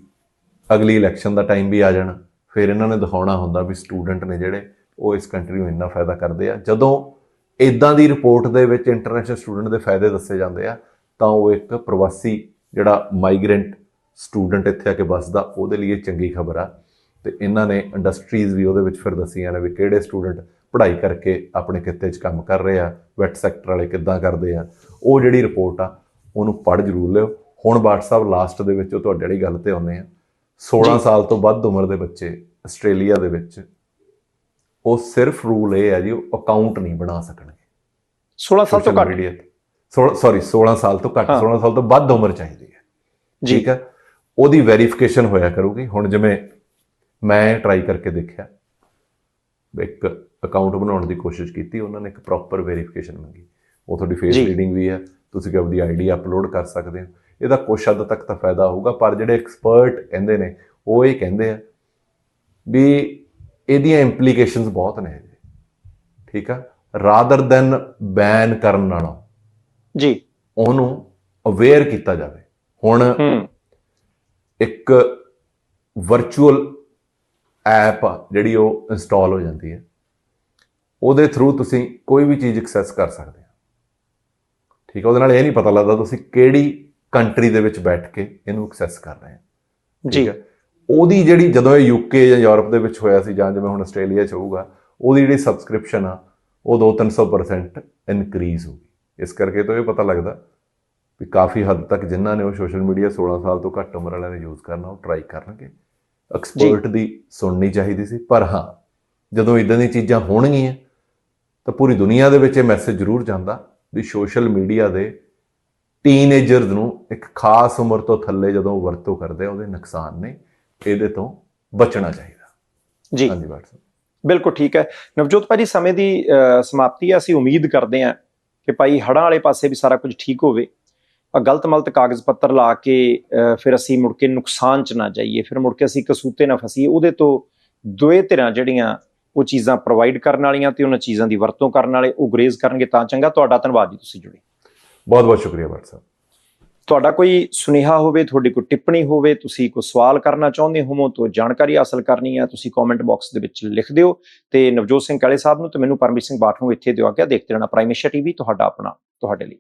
ਅਗਲੀ ਇਲੈਕਸ਼ਨ ਦਾ ਟਾਈਮ ਵੀ ਆ ਜਾਣਾ। ਫਿਰ ਇਹਨਾਂ ਨੇ ਦਿਖਾਉਣਾ ਹੁੰਦਾ ਵੀ ਸਟੂਡੈਂਟ ਨੇ ਜਿਹੜੇ ਉਹ ਇਸ ਕੰਟਰੀ ਨੂੰ ਇੰਨਾ ਫਾਇਦਾ ਕਰਦੇ ਆ। ਜਦੋਂ ਇਦਾਂ ਦੀ ਰਿਪੋਰਟ ਦੇ ਵਿੱਚ ਇੰਟਰਨੈਸ਼ਨਲ ਸਟੂਡੈਂਟ ਦੇ ਫਾਇਦੇ ਦੱਸੇ ਜਾਂਦੇ ਆ, ਤਾਂ ਉਹ ਇੱਕ ਪ੍ਰਵਾਸੀ ਜਿਹੜਾ ਮਾਈਗ੍ਰੈਂਟ ਸਟੂਡੈਂਟ ਇੱਥੇ ਆ ਕੇ ਵੱਸਦਾ, ਉਹਦੇ ਲਈ ਇਹ ਚੰਗੀ ਖਬਰ ਆ। ਤੇ ਇਹਨਾਂ ਨੇ ਇੰਡਸਟਰੀਜ਼ ਵੀ ਉਹਦੇ ਵਿੱਚ ਫਿਰ ਦੱਸੀਆਂ ਨੇ ਵੀ ਕਿਹੜੇ ਸਟੂਡੈਂਟ ਪੜ੍ਹਾਈ ਕਰਕੇ ਆਪਣੇ ਕਿੱਤੇ 'ਚ ਕੰਮ ਕਰ ਰਹੇ ਆ ਵੈਟ ਸੈਕਟਰ ਵਾਲੇ ਕਿੱਦਾਂ ਕਰਦੇ ਆ। ਉਹ ਜਿਹੜੀ ਰਿਪੋਰਟ ਆ, ਉਹਨੂੰ ਪੜ੍ਹ ਜ਼ਰੂਰ ਲਿਓ। ਹੁਣ WhatsApp ਲਾਸਟ ਦੇ ਵਿੱਚ ਉਹ ਤੁਹਾਡੇ ਵਾਲੀ ਗੱਲ ਤੇ ਆਉਂਦੇ ਆ। 16 ਜੀ। ਸਾਲ ਤੋਂ ਵੱਧ ਉਮਰ ਦੇ ਬੱਚੇ ਆਸਟ੍ਰੇਲੀਆ ਦੇ ਵਿੱਚ ਉਹ ਸਿਰਫ ਰੂਲ ਇਹ ਹੈ ਜੀ ਉਹ ਅਕਾਊਂਟ ਨਹੀਂ ਬਣਾ ਸਕਣਗੇ। 16 ਸਾਲ ਤੋਂ ਘੱਟ। ਸੌਰੀ 16 ਸਾਲ ਤੋਂ ਘੱਟ ਹਾਂ। 16 ਸਾਲ ਤੋਂ ਵੱਧ ਉਮਰ ਚਾਹੀਦੀ ਹੈ। ਠੀਕ ਹੈ? ਉਹਦੀ ਵੈਰੀਫਿਕੇਸ਼ਨ ਹੋਇਆ ਕਰੂਗੀ। ਹੁਣ ਜਿਵੇਂ ਮੈਂ ਟਰਾਈ ਕਰਕੇ ਦੇਖਿਆ ਇੱਕ ਅਕਾਊਂਟ ਬਣਾਉਣ ਦੀ ਕੋਸ਼ਿਸ਼ ਕੀਤੀ ਉਹਨਾਂ ਨੇ ਇੱਕ ਪ੍ਰੋਪਰ ਵੈਰੀਫਿਕੇਸ਼ਨ ਮੰਗੀ। ਉਹ ਤੁਹਾਡੀ ਫੇਸ। ਰੀਡਿੰਗ ਵੀ ਹੈ। ਤੁਸੀਂ ਕਿ ਆਪਣੀ ਆਈਡੀ ਅਪਲੋਡ ਕਰ ਸਕਦੇ ਹੋ। ਇਹਦਾ ਕੁਛ ਹੱਦ ਤੱਕ ਤਾਂ ਫਾਇਦਾ ਹੋਊਗਾ ਪਰ ਜਿਹੜੇ ਐਕਸਪਰਟ ਕਹਿੰਦੇ ਨੇ ਉਹ ਇਹ ਕਹਿੰਦੇ ਆ ਵੀ ਇਹਦੀਆਂ ਇੰਪਲੀਕੇਸ਼ਨਸ ਬਹੁਤ ਨੇ ਠੀਕ ਆ? ਰਾਦਰ ਦੈਨ ਬੈਨ ਕਰਨ ਨਾਲੋਂ ਜੀ। ਉਹਨੂੰ ਅਵੇਅਰ ਕੀਤਾ ਜਾਵੇ। ਹੁਣ ਇੱਕ ਵਰਚੁਅਲ ਐਪ ਜਿਹੜੀ ਉਹ ਇੰਸਟਾਲ ਹੋ ਜਾਂਦੀ ਹੈ ਉਹਦੇ ਥਰੂ ਤੁਸੀਂ ਕੋਈ ਵੀ ਚੀਜ਼ ਐਕਸੈਸ ਕਰ ਸਕਦੇ ਹੋ। ਠੀਕ ਹੈ ਉਹਦੇ ਨਾਲ ਇਹ ਨਹੀਂ ਪਤਾ ਲੱਗਦਾ ਤੁਸੀਂ ਕਿਹੜੀ ਕੰਟਰੀ ਦੇ ਵਿੱਚ ਬੈਠ ਕੇ ਇਹਨੂੰ ਐਕਸੈਸ ਕਰ ਰਹੇ ਹੋ। ਜੀ। ਉਹਦੀ ਜਿਹੜੀ ਜਦੋਂ ਇਹ ਯੂਕੇ ਜਾਂ ਯੂਰਪ ਦੇ ਵਿੱਚ ਹੋਇਆ ਸੀ ਜਾਂ ਜਿਵੇਂ ਹੁਣ ਆਸਟ੍ਰੇਲੀਆ 'ਚ ਹੋਊਗਾ ਉਹਦੀ ਜਿਹੜੀ ਸਬਸਕ੍ਰਿਪਸ਼ਨ ਆ ਉਹ 2-300% ਇਨਕਰੀਜ਼ ਹੋ ਗਈ। ਇਸ ਕਰਕੇ ਤਾਂ ਇਹ ਪਤਾ ਲੱਗਦਾ ਵੀ ਕਾਫੀ ਹੱਦ ਤੱਕ ਜਿਨ੍ਹਾਂ ਨੇ ਉਹ ਸੋਸ਼ਲ ਮੀਡੀਆ 16 ਸਾਲ ਤੋਂ ਘੱਟ ਉਮਰ ਵਾਲਿਆਂ ਨੇ ਯੂਜ਼ ਕਰਨਾ ਉਹ ਟਰਾਈ ਕਰਨਗੇ। ਐਕਸਪਰਟ ਦੀ ਸੁਣਨੀ ਚਾਹੀਦੀ ਸੀ ਪਰ ਹਾਂ ਜਦੋਂ ਇਦਾਂ ਦੀਆਂ ਚੀਜ਼ਾਂ ਹੋਣਗੀਆਂ ਤਾਂ ਪੂਰੀ ਦੁਨੀਆ ਦੇ ਵਿੱਚ ਇਹ ਮੈਸੇਜ ਜ਼ਰੂਰ ਜਾਂਦਾ ਵੀ ਸੋਸ਼ਲ ਮੀਡੀਆ ਦੇ ਟੀਨੇਜਰਸ ਨੂੰ ਇੱਕ ਖਾਸ ਉਮਰ ਤੋਂ ਥੱਲੇ ਜਦੋਂ ਵਰਤੋਂ ਕਰਦੇ ਆ ਉਹਦੇ ਨੁਕਸਾਨ ਨੇ ਇਹਦੇ ਤੋਂ ਬਚਣਾ ਚਾਹੀਦਾ। ਜੀ। ਹਾਂਜੀ ਬਾਟਸਨ ਬਿਲਕੁਲ ਠੀਕ ਹੈ। ਨਵਜੋਤ ਭਾਜੀ ਸਮੇਂ ਦੀ ਸਮਾਪਤੀ ਹੈ। ਅਸੀਂ ਉਮੀਦ ਕਰਦੇ ਹਾਂ ਕਿ ਭਾਈ ਹੜਾਂ ਵਾਲੇ ਪਾਸੇ ਵੀ ਸਾਰਾ ਕੁਝ ਠੀਕ ਹੋਵੇ। ਆ ਗਲਤ ਮਲਤ ਕਾਗਜ਼ ਪੱਤਰ ਲਾ ਕੇ ਫਿਰ ਅਸੀਂ ਮੁੜ ਕੇ ਨੁਕਸਾਨ ਚ ਨਾ ਜਾਈਏ ਫਿਰ ਮੁੜ ਕੇ ਅਸੀਂ ਕਸੂਤੇ ਨਾ ਫਸੀਏ। ਉਹਦੇ ਤੋਂ ਦੋਏ ਧਿਰਾਂ ਜਿਹੜੀਆਂ ਉਹ ਚੀਜ਼ਾਂ ਪ੍ਰੋਵਾਈਡ ਕਰਨ ਵਾਲੀਆਂ ਤੇ ਉਹਨਾਂ ਚੀਜ਼ਾਂ ਦੀ ਵਰਤੋਂ ਕਰਨ ਵਾਲੇ ਉਹ ਗਰੇਜ਼ ਕਰਨਗੇ ਤਾਂ ਚੰਗਾ। ਤੁਹਾਡਾ ਧੰਨਵਾਦ ਜੀ ਤੁਸੀਂ ਜੁੜੇ। ਬਹੁਤ ਬਹੁਤ ਸ਼ੁਕਰੀਆ ਬਾਟਸਨ ਤੁਹਾਡਾ ਕੋਈ ਸੁਨੇਹਾ ਹੋਵੇ, ਤੁਹਾਡੀ ਕੋਈ ਟਿੱਪਣੀ ਹੋਵੇ, ਤੁਸੀਂ ਕੋਈ ਸਵਾਲ ਕਰਨਾ ਚਾਹੁੰਦੇ ਹੋਵੋ ਤਾਂ ਜਾਣਕਾਰੀ ਹਾਸਲ ਕਰਨੀ ਹੈ, ਤੁਸੀਂ ਕਮੈਂਟ ਬਾਕਸ ਦੇ ਵਿੱਚ ਲਿਖ ਦਿਓ ਤੇ ਨਵਜੋਤ ਸਿੰਘ ਕਾਲੇ ਸਾਹਿਬ ਨੂੰ ਤੇ ਮੈਨੂੰ ਪਰਮਜੀਤ ਸਿੰਘ ਬਾਠ ਨੂੰ ਇੱਥੇ ਦਿਓ ਆ ਕੇ ਦੇਖਦੇ ਰਹਿਣਾ ਪ੍ਰਾਈਮ ਏਸ਼ੀਆ ਟੀਵੀ ਤੁਹਾਡਾ ਆਪਣਾ, ਤੁਹਾਡੇ ਲਈ।